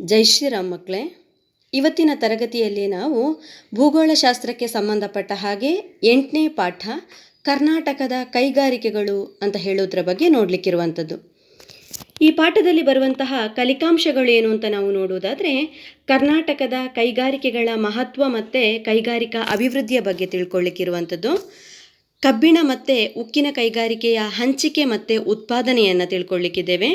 ಜೈ ಶ್ರೀರಾಮ್ ಮಕ್ಕಳೇ, ಇವತ್ತಿನ ತರಗತಿಯಲ್ಲಿ ನಾವು ಭೂಗೋಳಶಾಸ್ತ್ರಕ್ಕೆ ಸಂಬಂಧಪಟ್ಟ ಹಾಗೆ ಎಂಟನೇ ಪಾಠ ಕರ್ನಾಟಕದ ಕೈಗಾರಿಕೆಗಳು ಅಂತ ಹೇಳೋದ್ರ ಬಗ್ಗೆ ನೋಡಲಿಕ್ಕಿರುವಂಥದ್ದು. ಈ ಪಾಠದಲ್ಲಿ ಬರುವಂತಹ ಕಲಿಕಾಂಶಗಳು ಏನು ಅಂತ ನಾವು ನೋಡುವುದಾದರೆ ಕರ್ನಾಟಕದ ಕೈಗಾರಿಕೆಗಳ ಮಹತ್ವ ಮತ್ತು ಕೈಗಾರಿಕಾ ಅಭಿವೃದ್ಧಿಯ ಬಗ್ಗೆ ತಿಳ್ಕೊಳ್ಳಿಕ್ಕಿರುವಂಥದ್ದು ಕಬ್ಬಿಣ ಮತ್ತು ಉಕ್ಕಿನ ಕೈಗಾರಿಕೆಯ ಹಂಚಿಕೆ ಮತ್ತು ಉತ್ಪಾದನೆಯನ್ನು ತಿಳ್ಕೊಳ್ಳಿಕ್ಕಿದ್ದೇವೆ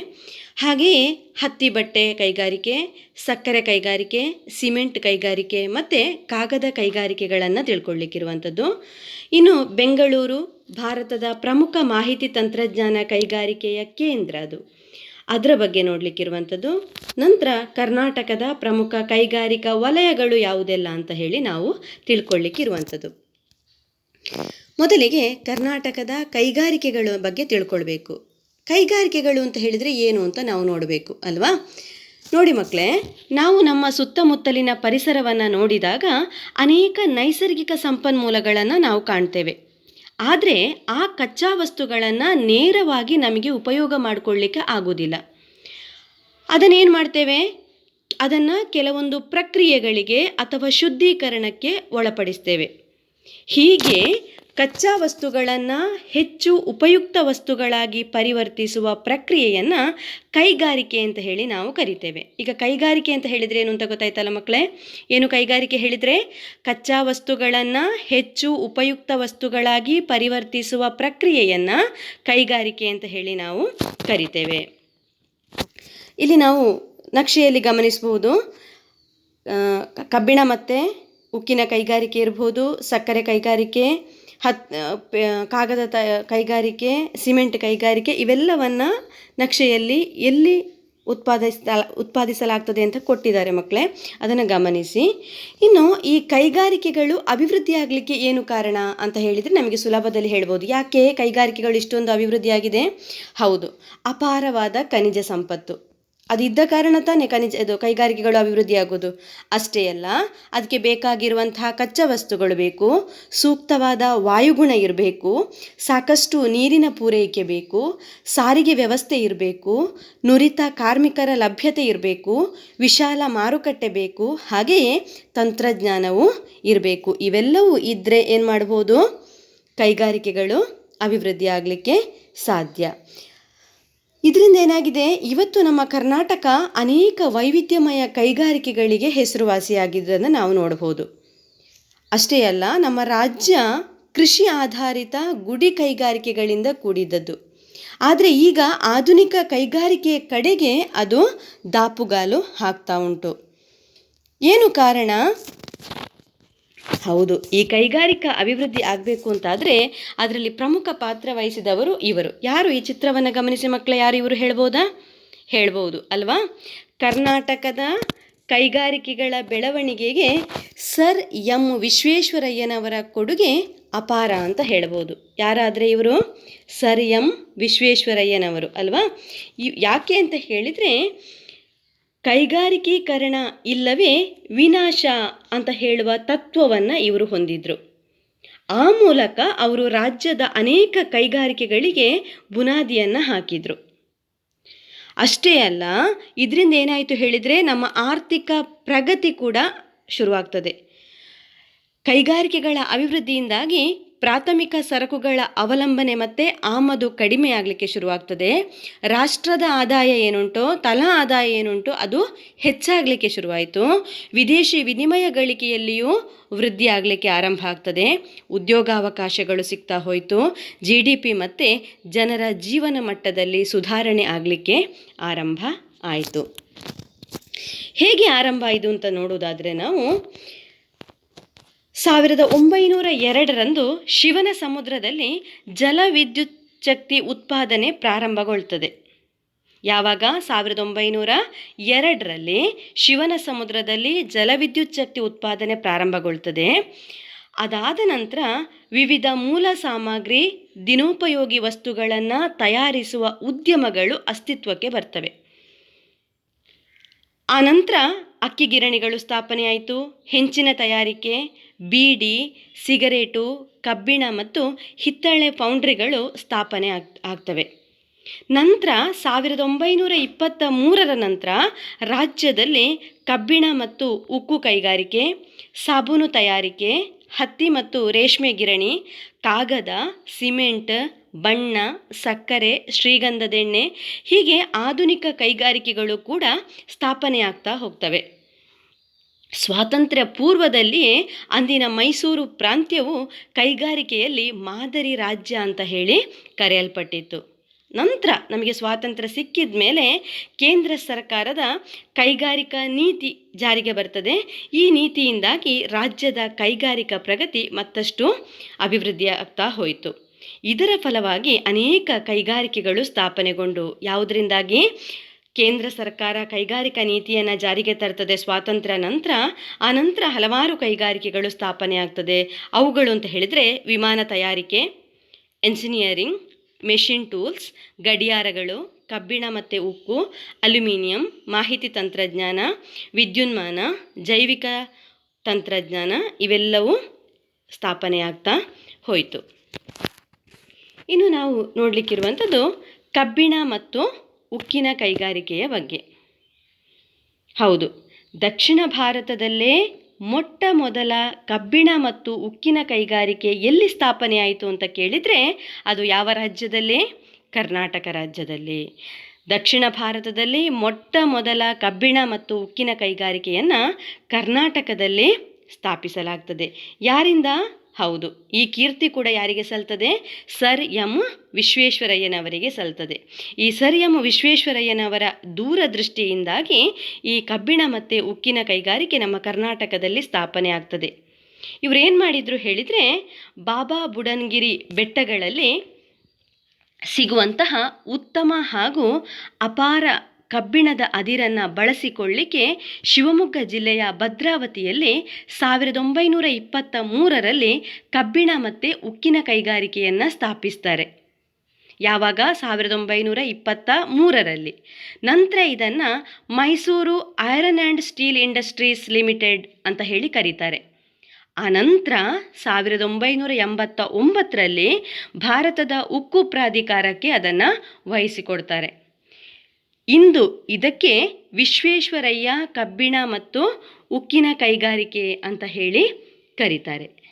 ಹಾಗೆಯೇ ಹತ್ತಿ ಬಟ್ಟೆ ಕೈಗಾರಿಕೆ, ಸಕ್ಕರೆ ಕೈಗಾರಿಕೆ, ಸಿಮೆಂಟ್ ಕೈಗಾರಿಕೆ ಮತ್ತು ಕಾಗದ ಕೈಗಾರಿಕೆಗಳನ್ನು ತಿಳ್ಕೊಳ್ಳಿಕ್ಕಿರುವಂಥದ್ದು ಇನ್ನು ಬೆಂಗಳೂರು ಭಾರತದ ಪ್ರಮುಖ ಮಾಹಿತಿ ತಂತ್ರಜ್ಞಾನ ಕೈಗಾರಿಕೆಯ ಕೇಂದ್ರ ಅದು. ಅದರ ಬಗ್ಗೆ ನೋಡಲಿಕ್ಕಿರುವಂಥದ್ದು, ನಂತರ ಕರ್ನಾಟಕದ ಪ್ರಮುಖ ಕೈಗಾರಿಕಾ ವಲಯಗಳು ಯಾವುದೆಲ್ಲ ಅಂತ ಹೇಳಿ ನಾವು ತಿಳ್ಕೊಳ್ಳಿಕ್ಕಿರುವಂಥದ್ದು ಮೊದಲಿಗೆ ಕರ್ನಾಟಕದ ಕೈಗಾರಿಕೆಗಳ ಬಗ್ಗೆ ತಿಳ್ಕೊಳ್ಬೇಕು. ಕೈಗಾರಿಕೆಗಳು ಅಂತ ಹೇಳಿದರೆ ಏನು ಅಂತ ನಾವು ನೋಡಬೇಕು, ಅಲ್ವಾ? ನೋಡಿ ಮಕ್ಕಳೇ ನಾವು ನಮ್ಮ ಸುತ್ತಮುತ್ತಲಿನ ಪರಿಸರವನ್ನು ನೋಡಿದಾಗ ಅನೇಕ ನೈಸರ್ಗಿಕ ಸಂಪನ್ಮೂಲಗಳನ್ನು ನಾವು ಕಾಣ್ತೇವೆ. ಆದರೆ ಆ ಕಚ್ಚಾ ವಸ್ತುಗಳನ್ನು ನೇರವಾಗಿ ನಮಗೆ ಉಪಯೋಗ ಮಾಡಿಕೊಳ್ಳಿಕ್ಕೆ ಆಗೋದಿಲ್ಲ. ಅದನ್ನೇನು ಮಾಡ್ತೇವೆ? ಅದನ್ನು ಕೆಲವೊಂದು ಪ್ರಕ್ರಿಯೆಗಳಿಗೆ ಅಥವಾ ಶುದ್ಧೀಕರಣಕ್ಕೆ ಒಳಪಡಿಸ್ತೇವೆ. ಹೀಗೆ ಕಚ್ಚಾ ವಸ್ತುಗಳನ್ನು ಹೆಚ್ಚು ಉಪಯುಕ್ತ ವಸ್ತುಗಳಾಗಿ ಪರಿವರ್ತಿಸುವ ಪ್ರಕ್ರಿಯೆಯನ್ನು ಕೈಗಾರಿಕೆ ಅಂತ ಹೇಳಿ ನಾವು ಕರಿತೇವೆ. ಈಗ ಕೈಗಾರಿಕೆ ಅಂತ ಹೇಳಿದರೆ ಏನು ಅಂತ ಗೊತ್ತಾಯ್ತಲ್ಲ ಮಕ್ಕಳೇ ಏನು ಕೈಗಾರಿಕೆ ಹೇಳಿದರೆ? ಕಚ್ಚಾ ವಸ್ತುಗಳನ್ನು ಹೆಚ್ಚು ಉಪಯುಕ್ತ ವಸ್ತುಗಳಾಗಿ ಪರಿವರ್ತಿಸುವ ಪ್ರಕ್ರಿಯೆಯನ್ನು ಕೈಗಾರಿಕೆ ಅಂತ ಹೇಳಿ ನಾವು ಕರಿತೇವೆ. ಇಲ್ಲಿ ನಾವು ನಕ್ಷೆಯಲ್ಲಿ ಗಮನಿಸಬಹುದು. ಕಬ್ಬಿಣ ಮತ್ತು ಉಕ್ಕಿನ ಕೈಗಾರಿಕೆ ಇರ್ಬೋದು, ಸಕ್ಕರೆ ಕೈಗಾರಿಕೆ ಹತ್ ಕಾಗದ ತ, ಕೈಗಾರಿಕೆ, ಸಿಮೆಂಟ್ ಕೈಗಾರಿಕೆ ಇವೆಲ್ಲವನ್ನು ನಕ್ಷೆಯಲ್ಲಿ ಎಲ್ಲಿ ಉತ್ಪಾದಿಸ್ತಾ, ಉತ್ಪಾದಿಸಲಾಗ್ತದೆ ಅಂತ ಕೊಟ್ಟಿದ್ದಾರೆ ಮಕ್ಕಳೇ ಅದನ್ನು ಗಮನಿಸಿ. ಇನ್ನು ಈ ಕೈಗಾರಿಕೆಗಳು ಅಭಿವೃದ್ಧಿಯಾಗಲಿಕ್ಕೆ ಏನು ಕಾರಣ ಅಂತ ಹೇಳಿದರೆ ನಮಗೆ ಸುಲಭದಲ್ಲಿ ಹೇಳ್ಬೋದು. ಯಾಕೆ ಕೈಗಾರಿಕೆಗಳು ಇಷ್ಟೊಂದು ಅಭಿವೃದ್ಧಿಯಾಗಿದೆ? ಹೌದು, ಅಪಾರವಾದ ಖನಿಜ ಸಂಪತ್ತು. ಅದಿದ್ದ ಕಾರಣ ತಾನೇ ಖನಿಜ, ಇದು ಕೈಗಾರಿಕೆಗಳು ಅಭಿವೃದ್ಧಿಯಾಗೋದು ಅಷ್ಟೇ ಅಲ್ಲ ಅದಕ್ಕೆ ಬೇಕಾಗಿರುವಂತಹ ಕಚ್ಚಾ ವಸ್ತುಗಳು ಬೇಕು, ಸೂಕ್ತವಾದ ವಾಯುಗುಣ ಇರಬೇಕು, ಸಾಕಷ್ಟು ನೀರಿನ ಪೂರೈಕೆ ಬೇಕು, ಸಾರಿಗೆ ವ್ಯವಸ್ಥೆ ಇರಬೇಕು, ನುರಿತ ಕಾರ್ಮಿಕರ ಲಭ್ಯತೆ ಇರಬೇಕು, ವಿಶಾಲ ಮಾರುಕಟ್ಟೆ ಬೇಕು, ಹಾಗೆಯೇ ತಂತ್ರಜ್ಞಾನವು ಇರಬೇಕು. ಇವೆಲ್ಲವೂ ಇದ್ದರೆ ಏನು ಮಾಡ್ಬೋದು ಕೈಗಾರಿಕೆಗಳು ಅಭಿವೃದ್ಧಿ ಆಗಲಿಕ್ಕೆ ಸಾಧ್ಯ. ಇದರಿಂದ ಏನಾಗಿದೆ? ಇವತ್ತು ನಮ್ಮ ಕರ್ನಾಟಕ ಅನೇಕ ವೈವಿಧ್ಯಮಯ ಕೈಗಾರಿಕೆಗಳಿಗೆ ಹೆಸರುವಾಸಿಯಾಗಿದ್ದನ್ನು ನಾವು ನೋಡಬಹುದು. ಅಷ್ಟೇ ಅಲ್ಲ, ನಮ್ಮ ರಾಜ್ಯ ಕೃಷಿ ಆಧಾರಿತ ಗುಡಿ ಕೈಗಾರಿಕೆಗಳಿಂದ ಕೂಡಿದ್ದದ್ದು. ಆದರೆ ಈಗ ಆಧುನಿಕ ಕೈಗಾರಿಕೆಯ ಕಡೆಗೆ ಅದು ದಾಪುಗಾಲು ಹಾಕ್ತಾ ಉಂಟು. ಏನು ಕಾರಣ? ಹೌದು. ಈ ಕೈಗಾರಿಕಾ ಅಭಿವೃದ್ಧಿ ಆಗಬೇಕು ಅಂತಾದರೆ ಅದರಲ್ಲಿ ಪ್ರಮುಖ ಪಾತ್ರ ವಹಿಸಿದವರು ಇವರು. ಯಾರು ಈ ಚಿತ್ರವನ್ನು ಗಮನಿಸಿ ಮಕ್ಕಳ ಯಾರು ಇವರು ಹೇಳ್ಬೋದಾ? ಹೇಳ್ಬೋದು, ಅಲ್ವಾ? ಕರ್ನಾಟಕದ ಕೈಗಾರಿಕೆಗಳ ಬೆಳವಣಿಗೆಗೆ ಸರ್ ಎಂ ವಿಶ್ವೇಶ್ವರಯ್ಯನವರ ಕೊಡುಗೆ ಅಪಾರ ಅಂತ ಹೇಳ್ಬೋದು. ಯಾರಾದರೆ ಇವರು? ಸರ್ ಎಂ ವಿಶ್ವೇಶ್ವರಯ್ಯನವರು, ಅಲ್ವಾ? ಯಾಕೆ ಅಂತ ಹೇಳಿದರೆ ಕೈಗಾರಿಕೀಕರಣ ಇಲ್ಲವೇ ವಿನಾಶ ಅಂತ ಹೇಳುವ ತತ್ವವನ್ನು ಇವರು ಹೊಂದಿದ್ರು. ಆ ಮೂಲಕ ಅವರು ರಾಜ್ಯದ ಅನೇಕ ಕೈಗಾರಿಕೆಗಳಿಗೆ ಬುನಾದಿಯನ್ನು ಹಾಕಿದರು. ಅಷ್ಟೇ ಅಲ್ಲ, ಇದರಿಂದ ಏನಾಯಿತು ಹೇಳಿದರೆ ನಮ್ಮ ಆರ್ಥಿಕ ಪ್ರಗತಿ ಕೂಡ ಶುರುವಾಗ್ತದೆ. ಕೈಗಾರಿಕೆಗಳ ಅಭಿವೃದ್ಧಿಯಿಂದಾಗಿ ಪ್ರಾಥಮಿಕ ಸರಕುಗಳ ಅವಲಂಬನೆ ಮತ್ತು ಆಮದು ಕಡಿಮೆ ಆಗಲಿಕ್ಕೆ ಶುರುವಾಗ್ತದೆ. ರಾಷ್ಟ್ರದ ಆದಾಯ ಏನುಂಟೋ, ತಲಾ ಆದಾಯ ಏನುಂಟು, ಅದು ಹೆಚ್ಚಾಗಲಿಕ್ಕೆ ಶುರುವಾಯಿತು. ವಿದೇಶಿ ವಿನಿಮಯ ಗಳಿಕೆಯಲ್ಲಿಯೂ ವೃದ್ಧಿ ಆಗಲಿಕ್ಕೆ ಆರಂಭ ಆಗ್ತದೆ. ಉದ್ಯೋಗಾವಕಾಶಗಳು ಸಿಗ್ತಾ ಹೋಯಿತು. ಜಿ ಡಿ ಪಿ ಮತ್ತು ಜನರ ಜೀವನ ಮಟ್ಟದಲ್ಲಿ ಸುಧಾರಣೆ ಆಗಲಿಕ್ಕೆ ಆರಂಭ ಆಯಿತು. ಹೇಗೆ ಆರಂಭ ಆಯಿತು ಅಂತ ನೋಡೋದಾದರೆ ನಾವು ಸಾವಿರದ ಒಂಬೈನೂರ ಎರಡರಂದು ಶಿವನ ಸಮುದ್ರದಲ್ಲಿ ಜಲವಿದ್ಯುತ್ ಶಕ್ತಿ ಉತ್ಪಾದನೆ ಪ್ರಾರಂಭಗೊಳ್ತದೆ ಯಾವಾಗ? ಸಾವಿರದ ಒಂಬೈನೂರ ಎರಡರಲ್ಲಿ ಶಿವನ ಸಮುದ್ರದಲ್ಲಿ ಜಲವಿದ್ಯುತ್ ಶಕ್ತಿ ಉತ್ಪಾದನೆ ಪ್ರಾರಂಭಗೊಳ್ತದೆ ಅದಾದ ನಂತರ ವಿವಿಧ ಮೂಲ ಸಾಮಗ್ರಿ, ದಿನೋಪಯೋಗಿ ವಸ್ತುಗಳನ್ನು ತಯಾರಿಸುವ ಉದ್ಯಮಗಳು ಅಸ್ತಿತ್ವಕ್ಕೆ ಬರ್ತವೆ. ಆನಂತರ ಅಕ್ಕಿ ಗಿರಣಿಗಳು ಸ್ಥಾಪನೆಯಾಯಿತು. ಹೆಂಚಿನ ತಯಾರಿಕೆ ಬೀಡಿ, ಸಿಗರೇಟು, ಕಬ್ಬಿಣ ಮತ್ತು ಹಿತ್ತಾಳೆ ಫೌಂಡ್ರಿಗಳು ಸ್ಥಾಪನೆ ಆಗ್, ಆಗ್ತವೆ. ನಂತರ ಸಾವಿರದ ಒಂಬೈನೂರ ಇಪ್ಪತ್ತ ಮೂರರ ನಂತರ ರಾಜ್ಯದಲ್ಲಿ ಕಬ್ಬಿಣ ಮತ್ತು ಉಕ್ಕು ಕೈಗಾರಿಕೆ, ಸಾಬೂನು ತಯಾರಿಕೆ, ಹತ್ತಿ ಮತ್ತು ರೇಷ್ಮೆ ಗಿರಣಿ, ಕಾಗದ, ಸಿಮೆಂಟ್, ಬಣ್ಣ, ಸಕ್ಕರೆ ಶ್ರೀಗಂಧದೆಣ್ಣೆ ಹೀಗೆ ಆಧುನಿಕ ಕೈಗಾರಿಕೆಗಳು ಕೂಡ ಸ್ಥಾಪನೆಯಾಗ್ತಾ ಹೋಗ್ತವೆ. ಸ್ವಾತಂತ್ರ್ಯ ಪೂರ್ವದಲ್ಲಿ ಅಂದಿನ ಮೈಸೂರು ಪ್ರಾಂತ್ಯವು ಕೈಗಾರಿಕೆಯಲ್ಲಿ ಮಾದರಿ ರಾಜ್ಯ ಅಂತ ಹೇಳಿ ಕರೆಯಲ್ಪಟ್ಟಿತ್ತು. ನಂತರ ನಮಗೆ ಸ್ವಾತಂತ್ರ್ಯ ಸಿಕ್ಕಿದ ಮೇಲೆ ಕೇಂದ್ರ ಸರ್ಕಾರದ ಕೈಗಾರಿಕಾ ನೀತಿ ಜಾರಿಗೆ ಬರ್ತದೆ. ಈ ನೀತಿಯಿಂದಾಗಿ ರಾಜ್ಯದ ಕೈಗಾರಿಕಾ ಪ್ರಗತಿ ಮತ್ತಷ್ಟು ಅಭಿವೃದ್ಧಿಯಾಗ್ತಾ ಹೋಯಿತು. ಇದರ ಫಲವಾಗಿ ಅನೇಕ ಕೈಗಾರಿಕೆಗಳು ಸ್ಥಾಪನೆಗೊಂಡು, ಯಾವುದರಿಂದಾಗಿ? ಕೇಂದ್ರ ಸರ್ಕಾರ ಕೈಗಾರಿಕಾ ನೀತಿಯನ್ನು ಜಾರಿಗೆ ತರ್ತದೆ ಸ್ವಾತಂತ್ರ್ಯ ನಂತರ, ಆ ನಂತರ ಹಲವಾರು ಕೈಗಾರಿಕೆಗಳು ಸ್ಥಾಪನೆ ಆಗ್ತದೆ. ಅವುಗಳು ಅಂತ ಹೇಳಿದರೆ ವಿಮಾನ ತಯಾರಿಕೆ ಎಂಜಿನಿಯರಿಂಗ್ ಮೆಷಿನ್ ಟೂಲ್ಸ್ ಗಡಿಯಾರಗಳು, ಕಬ್ಬಿಣ ಮತ್ತು ಉಕ್ಕು, ಅಲ್ಯೂಮಿನಿಯಂ, ಮಾಹಿತಿ ತಂತ್ರಜ್ಞಾನ, ವಿದ್ಯುನ್ಮಾನ, ಜೈವಿಕ ತಂತ್ರಜ್ಞಾನ ಇವೆಲ್ಲವೂ ಸ್ಥಾಪನೆಯಾಗ್ತಾ ಹೋಯಿತು. ಇನ್ನು ನಾವು ನೋಡಲಿಕ್ಕಿರುವಂಥದ್ದು ಕಬ್ಬಿಣ ಮತ್ತು ಉಕ್ಕಿನ ಕೈಗಾರಿಕೆಯ ಬಗ್ಗೆ. ಹೌದು, ದಕ್ಷಿಣ ಭಾರತದಲ್ಲೇ ಮೊಟ್ಟ ಮೊದಲ ಕಬ್ಬಿಣ ಮತ್ತು ಉಕ್ಕಿನ ಕೈಗಾರಿಕೆ ಎಲ್ಲಿ ಸ್ಥಾಪನೆ ಆಯಿತು ಅಂತ ಕೇಳಿದರೆ ಅದು ಯಾವ ರಾಜ್ಯದಲ್ಲಿ? ಕರ್ನಾಟಕ ರಾಜ್ಯದಲ್ಲಿ. ದಕ್ಷಿಣ ಭಾರತದಲ್ಲಿ ಮೊಟ್ಟ ಮೊದಲ ಕಬ್ಬಿಣ ಮತ್ತು ಉಕ್ಕಿನ ಕೈಗಾರಿಕೆಯನ್ನು ಕರ್ನಾಟಕದಲ್ಲಿ ಸ್ಥಾಪಿಸಲಾಗ್ತದೆ. ಯಾರಿಂದ? ಹೌದು. ಈ ಕೀರ್ತಿ ಕೂಡ ಯಾರಿಗೆ ಸಲ್ತದೆ? Sir M ವಿಶ್ವೇಶ್ವರಯ್ಯನವರಿಗೆ ಸಲ್ತದೆ. ಈ ಸರ್ ಎಂ ವಿಶ್ವೇಶ್ವರಯ್ಯನವರ ದೂರದೃಷ್ಟಿಯಿಂದಾಗಿ ಈ ಕಬ್ಬಿಣ ಮತ್ತು ಉಕ್ಕಿನ ಕೈಗಾರಿಕೆ ನಮ್ಮ ಕರ್ನಾಟಕದಲ್ಲಿ ಸ್ಥಾಪನೆ ಆಗ್ತದೆ. ಇವರೇನು ಮಾಡಿದ್ರು ಹೇಳಿದರೆ, ಬಾಬಾ ಬುಡನ್ಗಿರಿ ಬೆಟ್ಟಗಳಲ್ಲಿ ಸಿಗುವಂತಹ ಉತ್ತಮ ಹಾಗೂ ಅಪಾರ ಕಬ್ಬಿಣದ ಅದಿರನ್ನು ಬಳಸಿಕೊಳ್ಳಿಕ್ಕೆ ಶಿವಮೊಗ್ಗ ಜಿಲ್ಲೆಯ ಭದ್ರಾವತಿಯಲ್ಲಿ ಸಾವಿರದ ಒಂಬೈನೂರ ಇಪ್ಪತ್ತ ಮೂರರಲ್ಲಿ ಕಬ್ಬಿಣ ಮತ್ತು ಉಕ್ಕಿನ ಕೈಗಾರಿಕೆಯನ್ನು ಸ್ಥಾಪಿಸ್ತಾರೆ. ಯಾವಾಗ? ಸಾವಿರದ ಒಂಬೈನೂರ ಇಪ್ಪತ್ತ ಮೂರರಲ್ಲಿ. ನಂತರ ಇದನ್ನು Mysore iron and steel industries limited ಅಂತ ಹೇಳಿ ಕರೀತಾರೆ. ಆನಂತರ ಸಾವಿರದ ಒಂಬೈನೂರ ಎಂಬತ್ತ ಒಂಬತ್ತರಲ್ಲಿ ಭಾರತದ ಉಕ್ಕು ಪ್ರಾಧಿಕಾರಕ್ಕೆ ಅದನ್ನು ವಹಿಸಿಕೊಡ್ತಾರೆ. ಇಂದು ಇದಕ್ಕೆ ವಿಶ್ವೇಶ್ವರಯ್ಯ, ಕಬ್ಬಿಣ ಮತ್ತು ಉಕ್ಕಿನ ಕೈಗಾರಿಕೆ ಅಂತ ಹೇಳಿ ಕರೀತಾರೆ.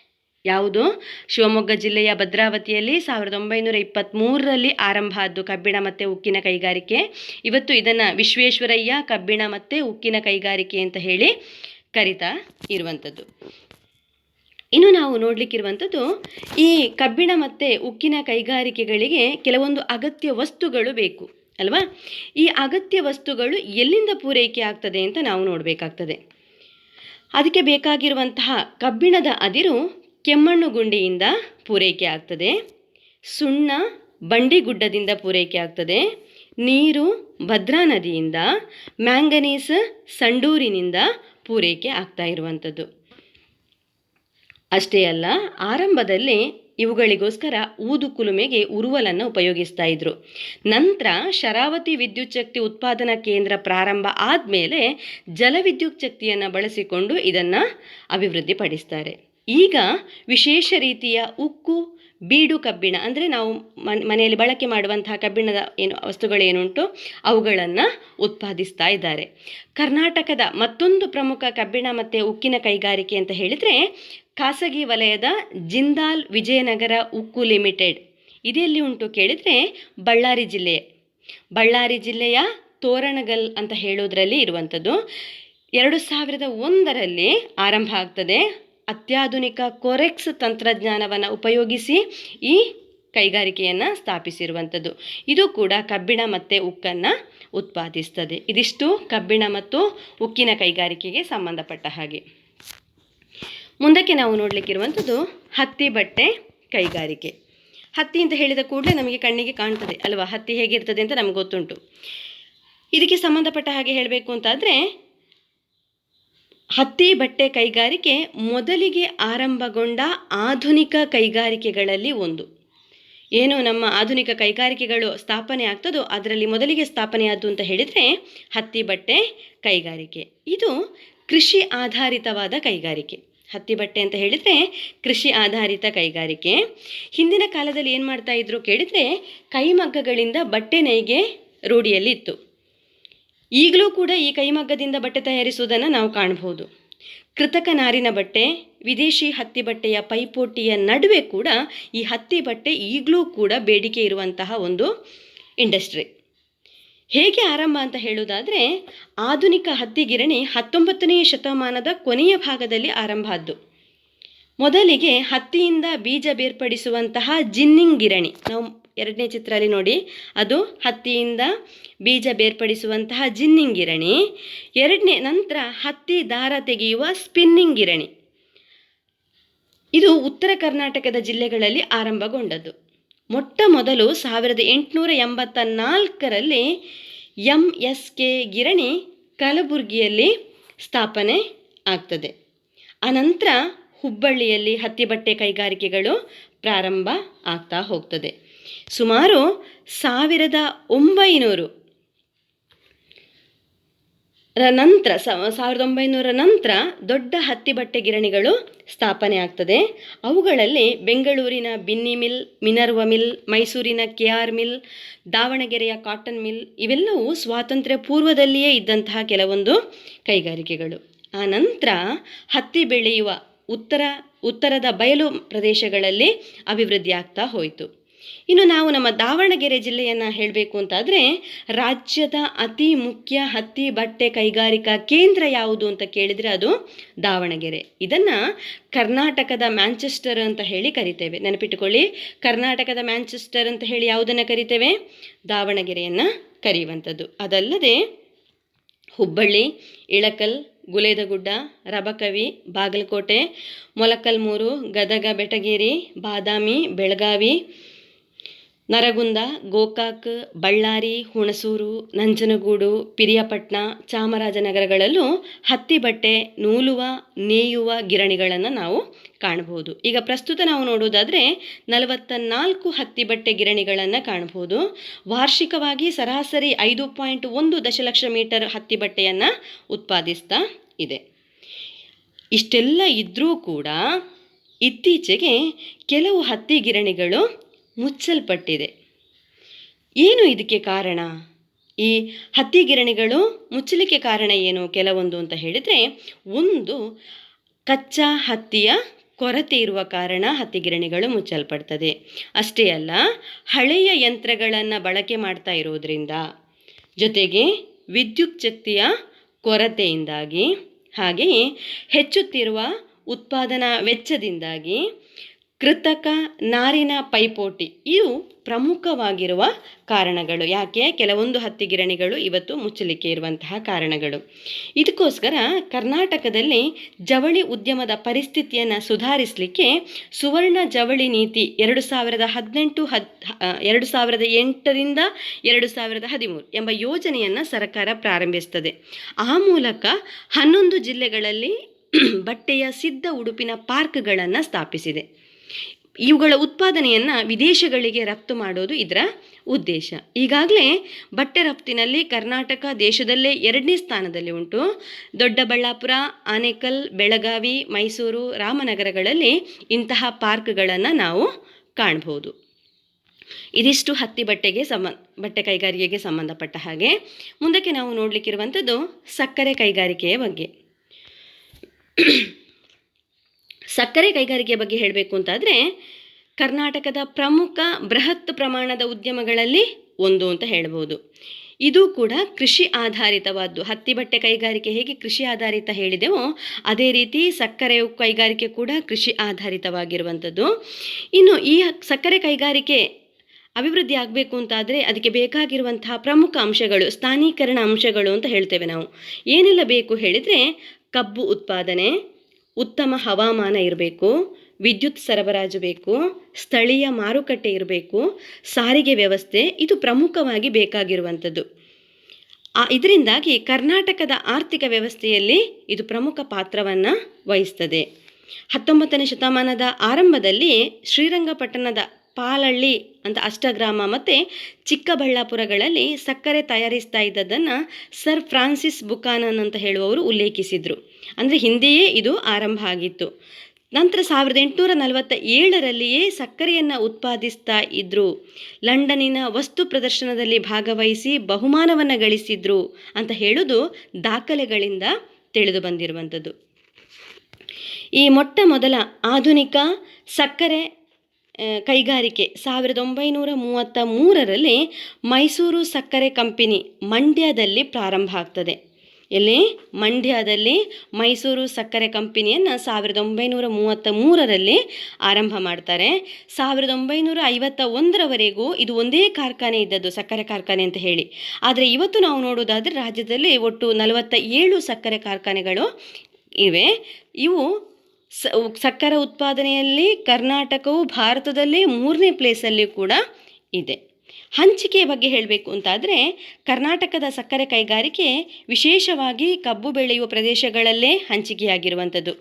ಯಾವುದು? ಶಿವಮೊಗ್ಗ ಜಿಲ್ಲೆಯ ಭದ್ರಾವತಿಯಲ್ಲಿ ಸಾವಿರದ ಒಂಬೈನೂರ ಇಪ್ಪತ್ತ್ಮೂರರಲ್ಲಿ ಆರಂಭ ಆದ್ದು ಕಬ್ಬಿಣ ಮತ್ತು ಉಕ್ಕಿನ ಕೈಗಾರಿಕೆ. ಇವತ್ತು ಇದನ್ನು ವಿಶ್ವೇಶ್ವರಯ್ಯ, ಕಬ್ಬಿಣ ಮತ್ತು ಉಕ್ಕಿನ ಕೈಗಾರಿಕೆ ಅಂತ ಹೇಳಿ ಕರಿತಾ ಇರುವಂಥದ್ದು. ಇನ್ನು ನಾವು ನೋಡಲಿಕ್ಕಿರುವಂಥದ್ದು ಈ ಕಬ್ಬಿಣ ಮತ್ತು ಉಕ್ಕಿನ ಕೈಗಾರಿಕೆಗಳಿಗೆ ಕೆಲವೊಂದು ಅಗತ್ಯ ವಸ್ತುಗಳು ಬೇಕು. ಅಲ್ವಾ? ಈ ಅಗತ್ಯ ವಸ್ತುಗಳು ಎಲ್ಲಿಂದ ಪೂರೈಕೆ ಆಗ್ತದೆ ಅಂತ ನಾವು ನೋಡಬೇಕಾಗ್ತದೆ. ಅದಕ್ಕೆ ಬೇಕಾಗಿರುವಂತಹ ಕಬ್ಬಿಣದ ಅದಿರು ಕೆಮ್ಮಣ್ಣು ಗುಂಡಿಯಿಂದ ಪೂರೈಕೆ ಆಗ್ತದೆ. ಸುಣ್ಣ ಬಂಡಿಗುಡ್ಡದಿಂದ ಪೂರೈಕೆ ಆಗ್ತದೆ. ನೀರು ಭದ್ರಾ ನದಿಯಿಂದ, ಮ್ಯಾಂಗನೀಸ್ ಸಂಡೂರಿನಿಂದ ಪೂರೈಕೆ ಆಗ್ತಾ ಇರುವಂಥದ್ದು. ಅಷ್ಟೇ ಅಲ್ಲ, ಆರಂಭದಲ್ಲಿ ಇವುಗಳಿಗೋಸ್ಕರ ಊದು ಕುಲುಮೆಗೆ ಉರುವಲನ್ನು ಉಪಯೋಗಿಸ್ತಾ ಇದ್ರು. ನಂತರ ಶರಾವತಿ ವಿದ್ಯುತ್ ಶಕ್ತಿ ಉತ್ಪಾದನಾ ಕೇಂದ್ರ ಪ್ರಾರಂಭ ಆದಮೇಲೆ ಜಲವಿದ್ಯುತ್ ಶಕ್ತಿಯನ್ನು ಬಳಸಿಕೊಂಡು ಇದನ್ನು ಅಭಿವೃದ್ಧಿಪಡಿಸ್ತಾರೆ. ಈಗ ವಿಶೇಷ ರೀತಿಯ ಉಕ್ಕು ಬೀಡು ಕಬ್ಬಿಣ ಅಂದರೆ ನಾವು ಮನ್, ಮನೆಯಲ್ಲಿ ಬಳಕೆ ಮಾಡುವಂತಹ ಕಬ್ಬಿಣದ ಏನು ವಸ್ತುಗಳೇನುಂಟು ಅವುಗಳನ್ನು ಉತ್ಪಾದಿಸ್ತಾ ಇದ್ದಾರೆ. ಕರ್ನಾಟಕದ ಮತ್ತೊಂದು ಪ್ರಮುಖ ಕಬ್ಬಿಣ ಮತ್ತು ಉಕ್ಕಿನ ಕೈಗಾರಿಕೆ ಅಂತ ಹೇಳಿದರೆ ಖಾಸಗಿ ವಲಯದ ಜಿಂದಾಲ್ ವಿಜಯನಗರ ಉಕ್ಕು ಲಿಮಿಟೆಡ್. ಇದೆಲ್ಲಿ ಉಂಟು ಕೇಳಿದರೆ ಬಳ್ಳಾರಿ ಜಿಲ್ಲೆ. ಬಳ್ಳಾರಿ ಜಿಲ್ಲೆಯ ತೋರಣಗಲ್ ಅಂತ ಹೇಳೋದ್ರಲ್ಲಿ ಇರುವಂಥದ್ದು ಎರಡು ಸಾವಿರದ ಒಂದರಲ್ಲಿ ಆರಂಭ ಆಗ್ತದೆ. ಅತ್ಯಾಧುನಿಕ ಕೊರೆಕ್ಸ್ ತಂತ್ರಜ್ಞಾನವನ್ನು ಉಪಯೋಗಿಸಿ ಈ ಕೈಗಾರಿಕೆಯನ್ನು ಸ್ಥಾಪಿಸಿರುವಂಥದ್ದು. ಇದು ಕೂಡ ಕಬ್ಬಿಣ ಮತ್ತು ಉಕ್ಕನ್ನು ಉತ್ಪಾದಿಸ್ತದೆ. ಇದಿಷ್ಟು ಕಬ್ಬಿಣ ಮತ್ತು ಉಕ್ಕಿನ ಕೈಗಾರಿಕೆಗೆ ಸಂಬಂಧಪಟ್ಟ ಹಾಗೆ. ಮುಂದಕ್ಕೆ ನಾವು ನೋಡಲಿಕ್ಕಿರುವಂಥದ್ದು ಹತ್ತಿ ಬಟ್ಟೆ ಕೈಗಾರಿಕೆ. ಹತ್ತಿ ಅಂತ ಹೇಳಿದ ಕೂಡಲೇ ನಮಗೆ ಕಣ್ಣಿಗೆ ಕಾಣ್ತದೆ ಅಲ್ವಾ? ಹತ್ತಿ ಹೇಗಿರ್ತದೆ ಅಂತ ನಮ್ಗೆ ಗೊತ್ತುಂಟು. ಇದಕ್ಕೆ ಸಂಬಂಧಪಟ್ಟ ಹಾಗೆ ಹೇಳಬೇಕು ಅಂತಾದರೆ ಹತ್ತಿ ಬಟ್ಟೆ ಕೈಗಾರಿಕೆ ಮೊದಲಿಗೆ ಆರಂಭಗೊಂಡ ಆಧುನಿಕ ಕೈಗಾರಿಕೆಗಳಲ್ಲಿ ಒಂದು. ಏನು ನಮ್ಮ ಆಧುನಿಕ ಕೈಗಾರಿಕೆಗಳು ಸ್ಥಾಪನೆ ಆಗ್ತದೋ ಅದರಲ್ಲಿ ಮೊದಲಿಗೆ ಸ್ಥಾಪನೆಯಾದ್ದು ಅಂತ ಹೇಳಿದರೆ ಹತ್ತಿ ಬಟ್ಟೆ ಕೈಗಾರಿಕೆ. ಇದು ಕೃಷಿ ಆಧಾರಿತವಾದ ಕೈಗಾರಿಕೆ. ಹತ್ತಿ ಬಟ್ಟೆ ಅಂತ ಹೇಳಿದರೆ ಕೃಷಿ ಆಧಾರಿತ ಕೈಗಾರಿಕೆ. ಹಿಂದಿನ ಕಾಲದಲ್ಲಿ ಏನು ಮಾಡ್ತಾ ಇದ್ರು ಕೇಳಿದರೆ ಕೈಮಗ್ಗಗಳಿಂದ ಬಟ್ಟೆ ನೇಯ್ಗೆ ರೂಢಿಯಲ್ಲಿ ಇತ್ತು. ಈಗಲೂ ಕೂಡ ಈ ಕೈಮಗ್ಗದಿಂದ ಬಟ್ಟೆ ತಯಾರಿಸುವುದನ್ನು ನಾವು ಕಾಣಬಹುದು. ಕೃತಕ ನಾರಿನ ಬಟ್ಟೆ, ವಿದೇಶಿ ಹತ್ತಿ ಬಟ್ಟೆಯ ಪೈಪೋಟಿಯ ನಡುವೆ ಕೂಡ ಈ ಹತ್ತಿ ಬಟ್ಟೆ ಈಗಲೂ ಕೂಡ ಬೇಡಿಕೆ ಇರುವಂತಹ ಒಂದು ಇಂಡಸ್ಟ್ರಿ. ಹೇಗೆ ಆರಂಭ ಅಂತ ಹೇಳುವುದಾದರೆ, ಆಧುನಿಕ ಹತ್ತಿ ಗಿರಣಿ ಹತ್ತೊಂಬತ್ತನೆಯ ಶತಮಾನದ ಕೊನೆಯ ಭಾಗದಲ್ಲಿ ಆರಂಭ ಆದ್ದು. ಮೊದಲಿಗೆ ಹತ್ತಿಯಿಂದ ಬೀಜ ಬೇರ್ಪಡಿಸುವಂತಹ ಜಿನ್ನಿಂಗ್ ಗಿರಣಿ, ನಾವು ಎರಡನೇ ಚಿತ್ರದಲ್ಲಿ ನೋಡಿ. ಅದು ಹತ್ತಿಯಿಂದ ಬೀಜ ಬೇರ್ಪಡಿಸುವಂತಹ ಜಿನ್ನಿಂಗ್ ಗಿರಣಿ. ಎರಡನೇ ನಂತರ ಹತ್ತಿ ದಾರ ತೆಗೆಯುವ ಸ್ಪಿನ್ನಿಂಗ್ ಗಿರಣಿ. ಇದು ಉತ್ತರ ಕರ್ನಾಟಕದ ಜಿಲ್ಲೆಗಳಲ್ಲಿ ಆರಂಭಗೊಂಡದ್ದು. ಮೊಟ್ಟ ಮೊದಲು ಸಾವಿರದ ಎಂಟುನೂರ ಎಂಬತ್ತ ನಾಲ್ಕರಲ್ಲಿ ಎಂ ಎಸ್ ಕೆ ಗಿರಣಿ ಕಲಬುರಗಿಯಲ್ಲಿ ಸ್ಥಾಪನೆ ಆಗ್ತದೆ. ಅನಂತರ ಹುಬ್ಬಳ್ಳಿಯಲ್ಲಿ ಹತ್ತಿ ಬಟ್ಟೆ ಕೈಗಾರಿಕೆಗಳು ಪ್ರಾರಂಭ ಆಗ್ತಾ ಹೋಗ್ತದೆ. ಸುಮಾರು ಸಾವಿರದ ಒಂಬೈನೂರು ರ ನಂತರ ಸಾವಿರದ ಒಂಬೈನೂರ ನಂತರ ದೊಡ್ಡ ಹತ್ತಿ ಬಟ್ಟೆ ಗಿರಣಿಗಳು ಸ್ಥಾಪನೆ ಆಗ್ತದೆ. ಅವುಗಳಲ್ಲಿ ಬೆಂಗಳೂರಿನ ಬಿನ್ನಿ ಮಿಲ್, ಮಿನರ್ವ ಮಿಲ್, ಮೈಸೂರಿನ ಕೆ ಆರ್ ಮಿಲ್, ದಾವಣಗೆರೆಯ ಕಾಟನ್ ಮಿಲ್ ಇವೆಲ್ಲವೂ ಸ್ವಾತಂತ್ರ್ಯ ಪೂರ್ವದಲ್ಲಿಯೇ ಇದ್ದಂತಹ ಕೆಲವೊಂದು ಕೈಗಾರಿಕೆಗಳು. ಆ ನಂತರ ಹತ್ತಿ ಬೆಳೆಯುವ ಉತ್ತರ, ಉತ್ತರದ ಬಯಲು ಪ್ರದೇಶಗಳಲ್ಲಿ ಅಭಿವೃದ್ಧಿ ಆಗ್ತಾ ಹೋಯಿತು. ಇನ್ನು ನಾವು ನಮ್ಮ ದಾವಣಗೆರೆ ಜಿಲ್ಲೆಯನ್ನು ಹೇಳಬೇಕು ಅಂತಾದರೆ ರಾಜ್ಯದ ಅತಿ ಮುಖ್ಯ ಹತ್ತಿ ಬಟ್ಟೆ ಕೈಗಾರಿಕಾ ಕೇಂದ್ರ ಯಾವುದು ಅಂತ ಕೇಳಿದರೆ ಅದು ದಾವಣಗೆರೆ. ಇದನ್ನು ಕರ್ನಾಟಕದ ಮ್ಯಾಂಚೆಸ್ಟರ್ ಅಂತ ಹೇಳಿ ಕರಿತೇವೆ. ನೆನಪಿಟ್ಟುಕೊಳ್ಳಿ ಕರ್ನಾಟಕದ ಮ್ಯಾಂಚೆಸ್ಟರ್ ಅಂತ ಹೇಳಿ ಯಾವುದನ್ನು ಕರಿತೇವೆ? ದಾವಣಗೆರೆಯನ್ನು ಕರೆಯುವಂಥದ್ದು. ಅದಲ್ಲದೆ ಹುಬ್ಬಳ್ಳಿ, ಇಳಕಲ್, ಗುಲೇದಗುಡ್ಡ, ರಬಕವಿ, ಬಾಗಲಕೋಟೆ, ಮೊಲಕಲ್ಮೂರು, ಗದಗ, ಬೆಟಗೇರಿ, ಬಾದಾಮಿ, ಬೆಳಗಾವಿ ನರಗುಂದ, ಗೋಕಾಕ್, ಬಳ್ಳಾರಿ, ಹುಣಸೂರು, ನಂಜನಗೂಡು ಪಿರಿಯಾಪಟ್ಟಣ ಚಾಮರಾಜನಗರಗಳಲ್ಲೂ ಹತ್ತಿ ಬಟ್ಟೆ, ನೂಲುವ, ನೇಯುವ ಗಿರಣಿಗಳನ್ನು ನಾವು ಕಾಣಬಹುದು ಈಗ ಪ್ರಸ್ತುತ ನಾವು ನೋಡೋದಾದರೆ ನಲವತ್ತ ನಾಲ್ಕು ಹತ್ತಿ ಬಟ್ಟೆ ಗಿರಣಿಗಳನ್ನು ಕಾಣಬಹುದು ವಾರ್ಷಿಕವಾಗಿ ಸರಾಸರಿ ಐದು ಪಾಯಿಂಟ್ ಒಂದು ದಶಲಕ್ಷ ಮೀಟರ್ ಹತ್ತಿ ಬಟ್ಟೆಯನ್ನು ಉತ್ಪಾದಿಸ್ತಾ ಇದೆ. ಇಷ್ಟೆಲ್ಲ ಇದ್ದರೂ ಕೂಡ ಇತ್ತೀಚೆಗೆ ಕೆಲವು ಹತ್ತಿ ಗಿರಣಿಗಳು ಮುಚ್ಚಲ್ಪಟ್ಟಿದೆ. ಏನು ಇದಕ್ಕೆ ಕಾರಣ? ಈ ಹತ್ತಿ ಗಿರಣಿಗಳು ಮುಚ್ಚಲಿಕ್ಕೆ ಕಾರಣ ಏನು? ಕೆಲವೊಂದು ಅಂತ ಹೇಳಿದರೆ, ಒಂದು ಕಚ್ಚಾ ಹತ್ತಿಯ ಕೊರತೆ ಇರುವ ಕಾರಣ ಹತ್ತಿ ಗಿರಣಿಗಳು ಮುಚ್ಚಲ್ಪಡ್ತದೆ. ಅಷ್ಟೇ ಅಲ್ಲ, ಹಳೆಯ ಯಂತ್ರಗಳನ್ನು ಬಳಕೆ ಮಾಡ್ತಾ ಇರೋದ್ರಿಂದ ಜೊತೆಗೆ ವಿದ್ಯುತ್ ಶಕ್ತಿಯ ಕೊರತೆಯಿಂದಾಗಿ, ಹಾಗೆಯೇ ಹೆಚ್ಚುತ್ತಿರುವ ಉತ್ಪಾದನಾ ವೆಚ್ಚದಿಂದಾಗಿ ಕೃತಕ ನಾರಿನ ಪೈಪೋಟಿ. ಇವು ಪ್ರಮುಖವಾಗಿರುವ ಕಾರಣಗಳು. ಯಾಕೆ? ಕೆಲವೊಂದು ಹತ್ತಿ ಗಿರಣಿಗಳು ಇವತ್ತು ಮುಚ್ಚಲಿಕ್ಕೆ ಇರುವಂತಹ ಕಾರಣಗಳು. ಇದಕ್ಕೋಸ್ಕರ ಕರ್ನಾಟಕದಲ್ಲಿ ಜವಳಿ ಉದ್ಯಮದ ಪರಿಸ್ಥಿತಿಯನ್ನು ಸುಧಾರಿಸಲಿಕ್ಕೆ ಸುವರ್ಣ ಜವಳಿ ನೀತಿ ಎರಡು ಸಾವಿರದ ಹದಿನೆಂಟು ಹದ್ ಎರಡು ಸಾವಿರದ ಎಂಟರಿಂದ ಎರಡು ಸಾವಿರದ ಹದಿಮೂರು ಎಂಬ ಯೋಜನೆಯನ್ನು ಸರ್ಕಾರ ಪ್ರಾರಂಭಿಸ್ತದೆ. ಆ ಮೂಲಕ ಹನ್ನೊಂದು ಜಿಲ್ಲೆಗಳಲ್ಲಿ ಬಟ್ಟೆಯ ಸಿದ್ಧ ಉಡುಪಿನ ಪಾರ್ಕ್ಗಳನ್ನು ಸ್ಥಾಪಿಸಿದೆ. ಇವುಗಳ ಉತ್ಪಾದನೆಯನ್ನು ವಿದೇಶಗಳಿಗೆ ರಫ್ತು ಮಾಡೋದು ಇದರ ಉದ್ದೇಶ. ಈಗಾಗಲೇ ಬಟ್ಟೆ ರಫ್ತಿನಲ್ಲಿ ಕರ್ನಾಟಕ ದೇಶದಲ್ಲೇ ಎರಡನೇ ಸ್ಥಾನದಲ್ಲಿ ಉಂಟು. ದೊಡ್ಡಬಳ್ಳಾಪುರ, ಆನೇಕಲ್, ಬೆಳಗಾವಿ, ಮೈಸೂರು, ರಾಮನಗರಗಳಲ್ಲಿ ಇಂತಹ ಪಾರ್ಕ್ಗಳನ್ನು ನಾವು ಕಾಣ್ಬೋದು. ಇದಿಷ್ಟು ಹತ್ತಿ ಬಟ್ಟೆಗೆ ಸಂಬಂಧ ಬಟ್ಟೆ ಕೈಗಾರಿಕೆಗೆ ಸಂಬಂಧಪಟ್ಟ ಹಾಗೆ. ಮುಂದಕ್ಕೆ ನಾವು ನೋಡಲಿಕ್ಕಿರುವಂಥದ್ದು ಸಕ್ಕರೆ ಕೈಗಾರಿಕೆಯ ಬಗ್ಗೆ. ಸಕ್ಕರೆ ಕೈಗಾರಿಕೆ ಬಗ್ಗೆ ಹೇಳಬೇಕು ಅಂತಾದರೆ, ಕರ್ನಾಟಕದ ಪ್ರಮುಖ ಬೃಹತ್ ಪ್ರಮಾಣದ ಉದ್ಯಮಗಳಲ್ಲಿ ಒಂದು ಅಂತ ಹೇಳ್ಬೋದು. ಇದು ಕೂಡ ಕೃಷಿ ಆಧಾರಿತವಾದ್ದು. ಹತ್ತಿ ಬಟ್ಟೆ ಕೈಗಾರಿಕೆ ಹೇಗೆ ಕೃಷಿ ಆಧಾರಿತ ಹೇಳಿದೆವೋ, ಅದೇ ರೀತಿ ಸಕ್ಕರೆ ಕೈಗಾರಿಕೆ ಕೂಡ ಕೃಷಿ ಆಧಾರಿತವಾಗಿರುವಂಥದ್ದು. ಇನ್ನು ಈ ಸಕ್ಕರೆ ಕೈಗಾರಿಕೆ ಅಭಿವೃದ್ಧಿ ಆಗಬೇಕು ಅಂತಾದರೆ, ಅದಕ್ಕೆ ಬೇಕಾಗಿರುವಂತಹ ಪ್ರಮುಖ ಅಂಶಗಳು, ಸ್ಥಾನೀಕರಣ ಅಂಶಗಳು ಅಂತ ಹೇಳ್ತೇವೆ ನಾವು. ಏನೆಲ್ಲ ಬೇಕು ಹೇಳಿದರೆ, ಕಬ್ಬು ಉತ್ಪಾದನೆ ಉತ್ತಮ ಹವಾಮಾನ ಇರಬೇಕು, ವಿದ್ಯುತ್ ಸರಬರಾಜು ಬೇಕು, ಸ್ಥಳೀಯ ಮಾರುಕಟ್ಟೆ ಇರಬೇಕು, ಸಾರಿಗೆ ವ್ಯವಸ್ಥೆ ಇದು ಪ್ರಮುಖವಾಗಿ ಬೇಕಾಗಿರುವಂಥದ್ದು. ಇದರಿಂದಾಗಿ ಕರ್ನಾಟಕದ ಆರ್ಥಿಕ ವ್ಯವಸ್ಥೆಯಲ್ಲಿ ಇದು ಪ್ರಮುಖ ಪಾತ್ರವನ್ನು ವಹಿಸ್ತದೆ. ಹತ್ತೊಂಬತ್ತನೇ ಶತಮಾನದ ಆರಂಭದಲ್ಲಿ ಶ್ರೀರಂಗಪಟ್ಟಣದ ಪಾಲಳ್ಳಿ ಅಂತ ಅಷ್ಟಗ್ರಾಮ ಮತ್ತು ಚಿಕ್ಕಬಳ್ಳಾಪುರಗಳಲ್ಲಿ ಸಕ್ಕರೆ ತಯಾರಿಸ್ತಾ ಇದ್ದದ್ದನ್ನು ಸರ್ ಫ್ರಾನ್ಸಿಸ್ ಬುಕಾನನ್ ಅಂತ ಹೇಳುವವರು ಉಲ್ಲೇಖಿಸಿದರು. ಅಂದರೆ ಹಿಂದೆಯೇ ಇದು ಆರಂಭ ಆಗಿತ್ತು. ನಂತರ ಸಾವಿರದ ಎಂಟುನೂರ ನಲವತ್ತ ಏಳರಲ್ಲಿಯೇ ಸಕ್ಕರೆಯನ್ನು ಉತ್ಪಾದಿಸ್ತಾ ಇದ್ದರು ಲಂಡನಿನ ವಸ್ತು ಪ್ರದರ್ಶನದಲ್ಲಿ ಭಾಗವಹಿಸಿ ಬಹುಮಾನವನ್ನು ಗಳಿಸಿದ್ರು ಅಂತ ಹೇಳೋದು ದಾಖಲೆಗಳಿಂದ ತಿಳಿದು ಬಂದಿರುವಂಥದ್ದು. ಈ ಮೊಟ್ಟ ಮೊದಲ ಆಧುನಿಕ ಸಕ್ಕರೆ ಕೈಗಾರಿಕೆ ಸಾವಿರದ ಒಂಬೈನೂರ ಮೂವತ್ತ ಮೂರರಲ್ಲಿ ಮೈಸೂರು ಸಕ್ಕರೆ ಕಂಪನಿ ಮಂಡ್ಯದಲ್ಲಿ ಪ್ರಾರಂಭ ಆಗ್ತದೆ. ಎಲ್ಲಿ? ಮಂಡ್ಯದಲ್ಲಿ ಮೈಸೂರು ಸಕ್ಕರೆ ಕಂಪನಿಯನ್ನು ಸಾವಿರದ ಒಂಬೈನೂರ ಮೂವತ್ತ ಮೂರರಲ್ಲಿ ಆರಂಭ ಮಾಡ್ತಾರೆ. ಸಾವಿರದ ಒಂಬೈನೂರ ಐವತ್ತ ಒಂದರವರೆಗೂ ಇದು ಒಂದೇ ಕಾರ್ಖಾನೆ ಇದ್ದದ್ದು, ಸಕ್ಕರೆ ಕಾರ್ಖಾನೆ ಅಂತ ಹೇಳಿ. ಆದರೆ ಇವತ್ತು ನಾವು ನೋಡೋದಾದರೆ ರಾಜ್ಯದಲ್ಲಿ ಒಟ್ಟು ನಲವತ್ತ ಏಳು ಸಕ್ಕರೆ ಕಾರ್ಖಾನೆಗಳು ಇವೆ. ಇವು ಸಕ್ಕರೆ ಉತ್ಪಾದನೆಯಲ್ಲಿ ಕರ್ನಾಟಕವು, ಭಾರತದಲ್ಲಿ ಮೂರನೇ ಪ್ಲೇಸಲ್ಲಿ ಕೂಡ ಇದೆ. ಹಂಚಿಕೆಯ ಬಗ್ಗೆ ಹೇಳಬೇಕು ಅಂತಾದರೆ, ಕರ್ನಾಟಕದ ಸಕ್ಕರೆ ಕೈಗಾರಿಕೆ ವಿಶೇಷವಾಗಿ ಕಬ್ಬು ಬೆಳೆಯುವ ಪ್ರದೇಶಗಳಲ್ಲೇ ಹಂಚಿಕೆಯಾಗಿರುವಂಥದ್ದು.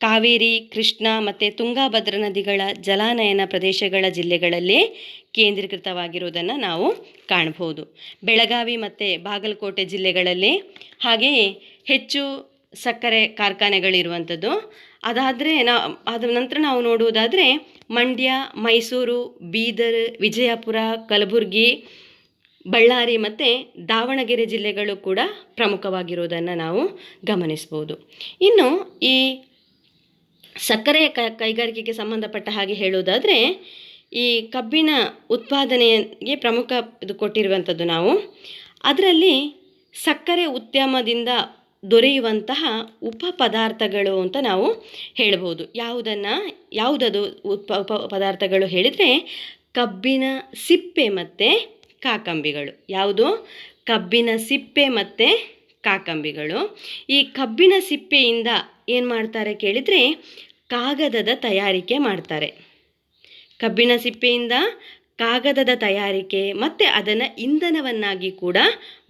ಕಾವೇರಿ, ಕೃಷ್ಣ ಮತ್ತು ತುಂಗಾಭದ್ರ ನದಿಗಳ ಜಲಾನಯನ ಪ್ರದೇಶಗಳ ಜಿಲ್ಲೆಗಳಲ್ಲೇ ಕೇಂದ್ರೀಕೃತವಾಗಿರುವುದನ್ನು ನಾವು ಕಾಣಬಹುದು. ಬೆಳಗಾವಿ ಮತ್ತು ಬಾಗಲಕೋಟೆ ಜಿಲ್ಲೆಗಳಲ್ಲಿ ಹಾಗೆಯೇ ಹೆಚ್ಚು ಸಕ್ಕರೆ ಕಾರ್ಖಾನೆಗಳಿರುವಂಥದ್ದು. ಅದಾದರೆ ನಾ ಅದರ ನಂತರ ನಾವು ನೋಡುವುದಾದರೆ ಮಂಡ್ಯ, ಮೈಸೂರು, ಬೀದರ್, ವಿಜಯಪುರ, ಕಲಬುರಗಿ, ಬಳ್ಳಾರಿ ಮತ್ತು ದಾವಣಗೆರೆ ಜಿಲ್ಲೆಗಳು ಕೂಡ ಪ್ರಮುಖವಾಗಿರುವುದನ್ನು ನಾವು ಗಮನಿಸ್ಬೋದು. ಇನ್ನು ಈ ಸಕ್ಕರೆ ಕೈಗಾರಿಕೆಗೆ ಸಂಬಂಧಪಟ್ಟ ಹಾಗೆ ಹೇಳುವುದಾದರೆ ಈ ಕಬ್ಬಿನ ಉತ್ಪಾದನೆಗೆ ಪ್ರಮುಖ ಇದು ಕೊಟ್ಟಿರುವಂಥದ್ದು ನಾವು. ಅದರಲ್ಲಿ ಸಕ್ಕರೆ ಉದ್ಯಮದಿಂದ ದೊರೆಯುವಂತಹ ಉಪ ಪದಾರ್ಥಗಳು ಅಂತ ನಾವು ಹೇಳ್ಬೋದು. ಯಾವುದನ್ನು, ಯಾವುದದು ಉಪ ಉಪ ಪದಾರ್ಥಗಳು ಹೇಳಿದರೆ ಕಬ್ಬಿನ ಸಿಪ್ಪೆ ಮತ್ತು ಕಾಕಂಬಿಗಳು. ಯಾವುದು? ಕಬ್ಬಿನ ಸಿಪ್ಪೆ ಮತ್ತು ಕಾಕಂಬಿಗಳು. ಈ ಕಬ್ಬಿನ ಸಿಪ್ಪೆಯಿಂದ ಏನು ಮಾಡ್ತಾರೆ ಕೇಳಿದರೆ ಕಾಗದದ ತಯಾರಿಕೆ ಮಾಡ್ತಾರೆ. ಕಬ್ಬಿನ ಸಿಪ್ಪೆಯಿಂದ ಕಾಗದದ ತಯಾರಿಕೆ ಮತ್ತು ಅದನ್ನು ಇಂಧನವನ್ನಾಗಿ ಕೂಡ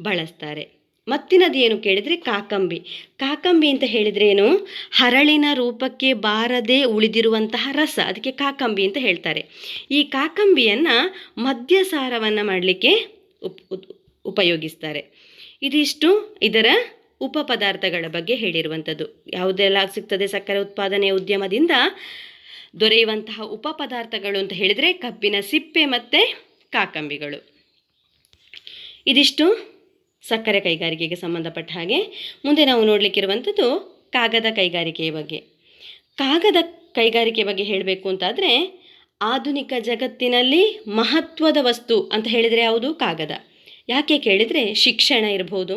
ಬಳಸ್ತಾರೆ. ಮತ್ತಿನದು ಏನು ಕೇಳಿದರೆ? ಕಾಕಂಬಿ. ಕಾಕಂಬಿ ಅಂತ ಹೇಳಿದ್ರೆ ಏನು? ಹರಳಿನ ರೂಪಕ್ಕೆ ಬಾರದೆ ಉಳಿದಿರುವಂತಹ ರಸ. ಅದಕ್ಕೆ ಕಾಕಂಬಿ ಅಂತ ಹೇಳ್ತಾರೆ. ಈ ಕಾಕಂಬಿಯನ್ನು ಮದ್ಯಸಾರವನ್ನು ಮಾಡಲಿಕ್ಕೆ ಉಪ್ ಉಪಯೋಗಿಸ್ತಾರೆ. ಇದಿಷ್ಟು ಇದರ ಉಪ ಪದಾರ್ಥಗಳ ಬಗ್ಗೆ ಹೇಳಿರುವಂಥದ್ದು. ಯಾವುದೆಲ್ಲ ಸಿಗ್ತದೆ? ಸಕ್ಕರೆ ಉತ್ಪಾದನೆ ಉದ್ಯಮದಿಂದ ದೊರೆಯುವಂತಹ ಉಪ ಪದಾರ್ಥಗಳು ಅಂತ ಹೇಳಿದರೆ ಕಬ್ಬಿನ ಸಿಪ್ಪೆ ಮತ್ತು ಕಾಕಂಬಿಗಳು. ಇದಿಷ್ಟು ಸಕ್ಕರೆ ಕೈಗಾರಿಕೆಗೆ ಸಂಬಂಧಪಟ್ಟ ಹಾಗೆ ಮುಂದೆ ನಾವು ನೋಡಲಿಕ್ಕಿರುವಂಥದ್ದು ಕಾಗದ ಕೈಗಾರಿಕೆಯ ಬಗ್ಗೆ. ಕಾಗದ ಕೈಗಾರಿಕೆ ಬಗ್ಗೆ ಹೇಳಬೇಕು ಅಂತಾದರೆ ಆಧುನಿಕ ಜಗತ್ತಿನಲ್ಲಿ ಮಹತ್ವದ ವಸ್ತು ಅಂತ ಹೇಳಿದರೆ ಯಾವುದು? ಕಾಗದ. ಯಾಕೆ ಕೇಳಿದರೆ ಶಿಕ್ಷಣ ಇರ್ಬೋದು,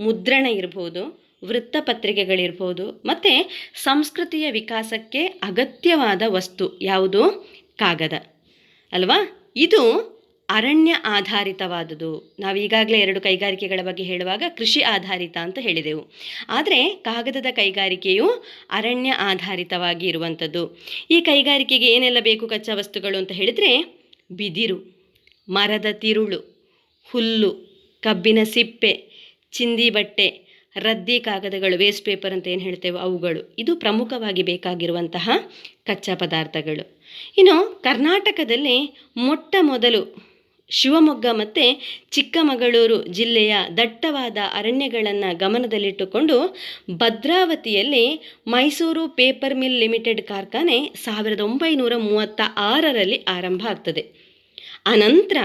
ಮುದ್ರಣ ಇರ್ಬೋದು, ವೃತ್ತಪತ್ರಿಕೆಗಳಿರ್ಬೋದು, ಮತ್ತು ಸಂಸ್ಕೃತಿಯ ವಿಕಾಸಕ್ಕೆ ಅಗತ್ಯವಾದ ವಸ್ತು ಯಾವುದು? ಕಾಗದ. ಅಲ್ವಾ? ಇದು ಅರಣ್ಯ ಆಧಾರಿತವಾದುದು. ನಾವು ಈಗಾಗಲೇ ಎರಡು ಕೈಗಾರಿಕೆಗಳ ಬಗ್ಗೆ ಹೇಳುವಾಗ ಕೃಷಿ ಆಧಾರಿತ ಅಂತ ಹೇಳಿದೆವು. ಆದರೆ ಕಾಗದದ ಕೈಗಾರಿಕೆಯು ಅರಣ್ಯ ಆಧಾರಿತವಾಗಿ ಇರುವಂಥದ್ದು ಈ ಕೈಗಾರಿಕೆಗೆ ಏನೆಲ್ಲ ಬೇಕು ಕಚ್ಚಾ ವಸ್ತುಗಳು ಅಂತ ಹೇಳಿದರೆ ಬಿದಿರು, ಮರದ ತಿರುಳು, ಹುಲ್ಲು, ಕಬ್ಬಿನ ಸಿಪ್ಪೆ, ಚಿಂದಿ ಬಟ್ಟೆ, ರದ್ದಿ ಕಾಗದಗಳು ವೇಸ್ಟ್ ಪೇಪರ್ ಅಂತ ಏನು ಹೇಳ್ತೇವೆ ಅವುಗಳು. ಇದು ಪ್ರಮುಖವಾಗಿ ಬೇಕಾಗಿರುವಂತಹ ಕಚ್ಚಾ ಪದಾರ್ಥಗಳು. ಇನ್ನು ಕರ್ನಾಟಕದಲ್ಲಿ ಮೊಟ್ಟ ಮೊದಲು ಶಿವಮೊಗ್ಗ ಮತ್ತು ಚಿಕ್ಕಮಗಳೂರು ಜಿಲ್ಲೆಯ ದಟ್ಟವಾದ ಅರಣ್ಯಗಳನ್ನು ಗಮನದಲ್ಲಿಟ್ಟುಕೊಂಡು ಭದ್ರಾವತಿಯಲ್ಲಿ ಮೈಸೂರು ಪೇಪರ್ ಮಿಲ್ ಲಿಮಿಟೆಡ್ ಕಾರ್ಖಾನೆ ಸಾವಿರದ ಒಂಬೈನೂರ ಮೂವತ್ತ ಆರರಲ್ಲಿ ಆರಂಭ ಆಗ್ತದೆ. ಅನಂತರ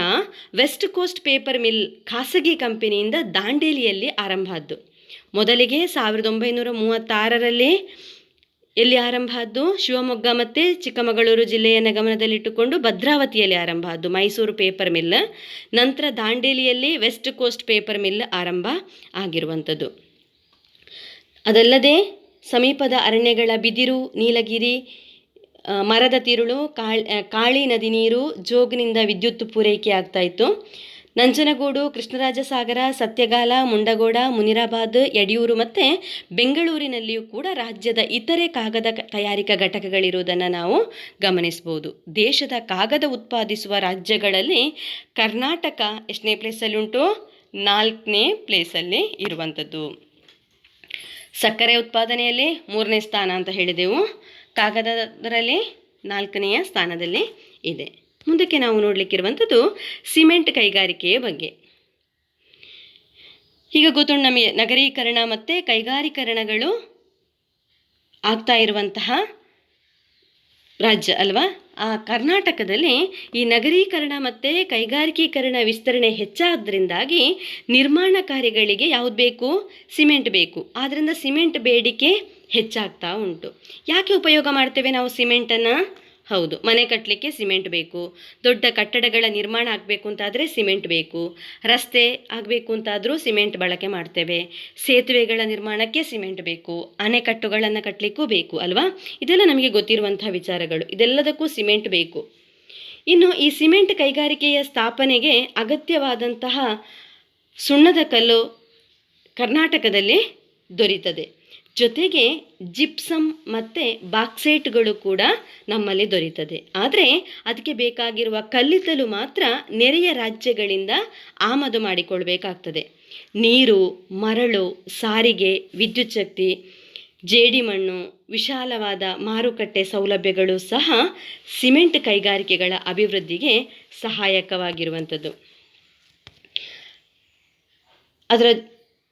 ವೆಸ್ಟ್ ಕೋಸ್ಟ್ ಪೇಪರ್ ಮಿಲ್ ಖಾಸಗಿ ಕಂಪನಿಯಿಂದ ದಾಂಡೇಲಿಯಲ್ಲಿ ಆರಂಭ ಆದ್ದು. ಮೊದಲಿಗೆ ಸಾವಿರದ ಒಂಬೈನೂರ ಮೂವತ್ತಾರರಲ್ಲಿ ಎಲ್ಲಿ ಆರಂಭ ಆದ್ದು? ಶಿವಮೊಗ್ಗ ಮತ್ತು ಚಿಕ್ಕಮಗಳೂರು ಜಿಲ್ಲೆಯನ್ನು ಗಮನದಲ್ಲಿಟ್ಟುಕೊಂಡು ಭದ್ರಾವತಿಯಲ್ಲಿ ಆರಂಭ ಆದ್ದು. Mysuru paper mill. ನಂತರ ದಾಂಡೇಲಿಯಲ್ಲಿ ವೆಸ್ಟ್ ಕೋಸ್ಟ್ ಪೇಪರ್ ಮಿಲ್ ಆರಂಭ ಆಗಿರುವಂಥದ್ದು. ಅದಲ್ಲದೆ ಸಮೀಪದ ಅರಣ್ಯಗಳ ಬಿದಿರು, ನೀಲಗಿರಿ ಮರದ ತಿರುಳು ಕಾಳ್ ನದಿ ನೀರು, ಜೋಗಿನಿಂದ ವಿದ್ಯುತ್ ಪೂರೈಕೆ ಆಗ್ತಾ ಇತ್ತು. ನಂಜನಗೂಡು, ಕೃಷ್ಣರಾಜಸಾಗರ, ಸತ್ಯಗಾಲ, ಮುಂಡಗೋಡ, ಮುನಿರಾಬಾದ್, ಯಡಿಯೂರು ಮತ್ತು ಬೆಂಗಳೂರಿನಲ್ಲಿಯೂ ಕೂಡ ರಾಜ್ಯದ ಇತರೆ ಕಾಗದ ತಯಾರಿಕಾ ಘಟಕಗಳಿರುವುದನ್ನು ನಾವು ಗಮನಿಸ್ಬೋದು. ದೇಶದ ಕಾಗದ ಉತ್ಪಾದಿಸುವ ರಾಜ್ಯಗಳಲ್ಲಿ ಕರ್ನಾಟಕ ಎಷ್ಟನೇ ಪ್ಲೇಸಲ್ಲಿ ಉಂಟು? ನಾಲ್ಕನೇ ಪ್ಲೇಸಲ್ಲಿ ಇರುವಂಥದ್ದು. ಸಕ್ಕರೆ ಉತ್ಪಾದನೆಯಲ್ಲಿ ಮೂರನೇ ಸ್ಥಾನ ಅಂತ ಹೇಳಿದೆವು. ಕಾಗದದಲ್ಲಿ ನಾಲ್ಕನೆಯ ಸ್ಥಾನದಲ್ಲಿ ಇದೆ. ಮುಂದಕ್ಕೆ ನಾವು ನೋಡಲಿಕ್ಕಿರುವಂಥದ್ದು ಸಿಮೆಂಟ್ ಕೈಗಾರಿಕೆಯ ಬಗ್ಗೆ. ಈಗ ಗೊತ್ತುಂಟು ನಮಗೆ ನಗರೀಕರಣ ಮತ್ತು ಕೈಗಾರೀಕರಣಗಳು ಆಗ್ತಾ ಇರುವಂತಹ ರಾಜ್ಯ ಅಲ್ವಾ? ಆ ಕರ್ನಾಟಕದಲ್ಲಿ ಈ ನಗರೀಕರಣ ಮತ್ತು ಕೈಗಾರಿಕೀಕರಣ ವಿಸ್ತರಣೆ ಹೆಚ್ಚಾದ್ರಿಂದಾಗಿ ನಿರ್ಮಾಣ ಕಾರ್ಯಗಳಿಗೆ ಯಾವುದು ಬೇಕು? ಸಿಮೆಂಟ್ ಬೇಕು. ಆದ್ದರಿಂದ ಸಿಮೆಂಟ್ ಬೇಡಿಕೆ ಹೆಚ್ಚಾಗ್ತಾ ಉಂಟು. ಯಾಕೆ ಉಪಯೋಗ ಮಾಡ್ತೇವೆ ನಾವು ಸಿಮೆಂಟನ್ನು? ಹೌದು, ಮನೆ ಕಟ್ಟಲಿಕ್ಕೆ ಸಿಮೆಂಟ್ ಬೇಕು, ದೊಡ್ಡ ಕಟ್ಟಡಗಳ ನಿರ್ಮಾಣ ಆಗಬೇಕು ಅಂತಾದರೆ ಸಿಮೆಂಟ್ ಬೇಕು, ರಸ್ತೆ ಆಗಬೇಕು ಅಂತಾದರೂ ಸಿಮೆಂಟ್ ಬಳಕೆ ಮಾಡ್ತೇವೆ, ಸೇತುವೆಗಳ ನಿರ್ಮಾಣಕ್ಕೆ ಸಿಮೆಂಟ್ ಬೇಕು, ಅಣೆಕಟ್ಟುಗಳನ್ನು ಕಟ್ಟಲಿಕ್ಕೂ ಬೇಕು ಅಲ್ವಾ? ಇದೆಲ್ಲ ನಮಗೆ ಗೊತ್ತಿರುವಂಥ ವಿಚಾರಗಳು, ಇದೆಲ್ಲದಕ್ಕೂ ಸಿಮೆಂಟ್ ಬೇಕು. ಇನ್ನು ಈ ಸಿಮೆಂಟ್ ಕೈಗಾರಿಕೆಯ ಸ್ಥಾಪನೆಗೆ ಅಗತ್ಯವಾದಂತಹ ಸುಣ್ಣದ ಕಲ್ಲು ಕರ್ನಾಟಕದಲ್ಲಿ ದೊರೀತದೆ. ಜೊತೆಗೆ ಜಿಪ್ಸಮ್ ಮತ್ತು ಬಾಕ್ಸೈಟ್ಗಳು ಕೂಡ ನಮ್ಮಲ್ಲಿ ದೊರೀತದೆ. ಆದರೆ ಅದಕ್ಕೆ ಬೇಕಾಗಿರುವ ಕಲ್ಲಿದ್ದಲು ಮಾತ್ರ ನೆರೆಯ ರಾಜ್ಯಗಳಿಂದ ಆಮದು ಮಾಡಿಕೊಳ್ಬೇಕಾಗ್ತದೆ. ನೀರು, ಮರಳು, ಸಾರಿಗೆ, ವಿದ್ಯುತ್ ಶಕ್ತಿ ಜೇಡಿಮಣ್ಣು ವಿಶಾಲವಾದ ಮಾರುಕಟ್ಟೆ ಸೌಲಭ್ಯಗಳು ಸಹ ಸಿಮೆಂಟ್ ಕೈಗಾರಿಕೆಗಳ ಅಭಿವೃದ್ಧಿಗೆ ಸಹಾಯಕವಾಗಿರುವಂಥದ್ದು. ಅದರ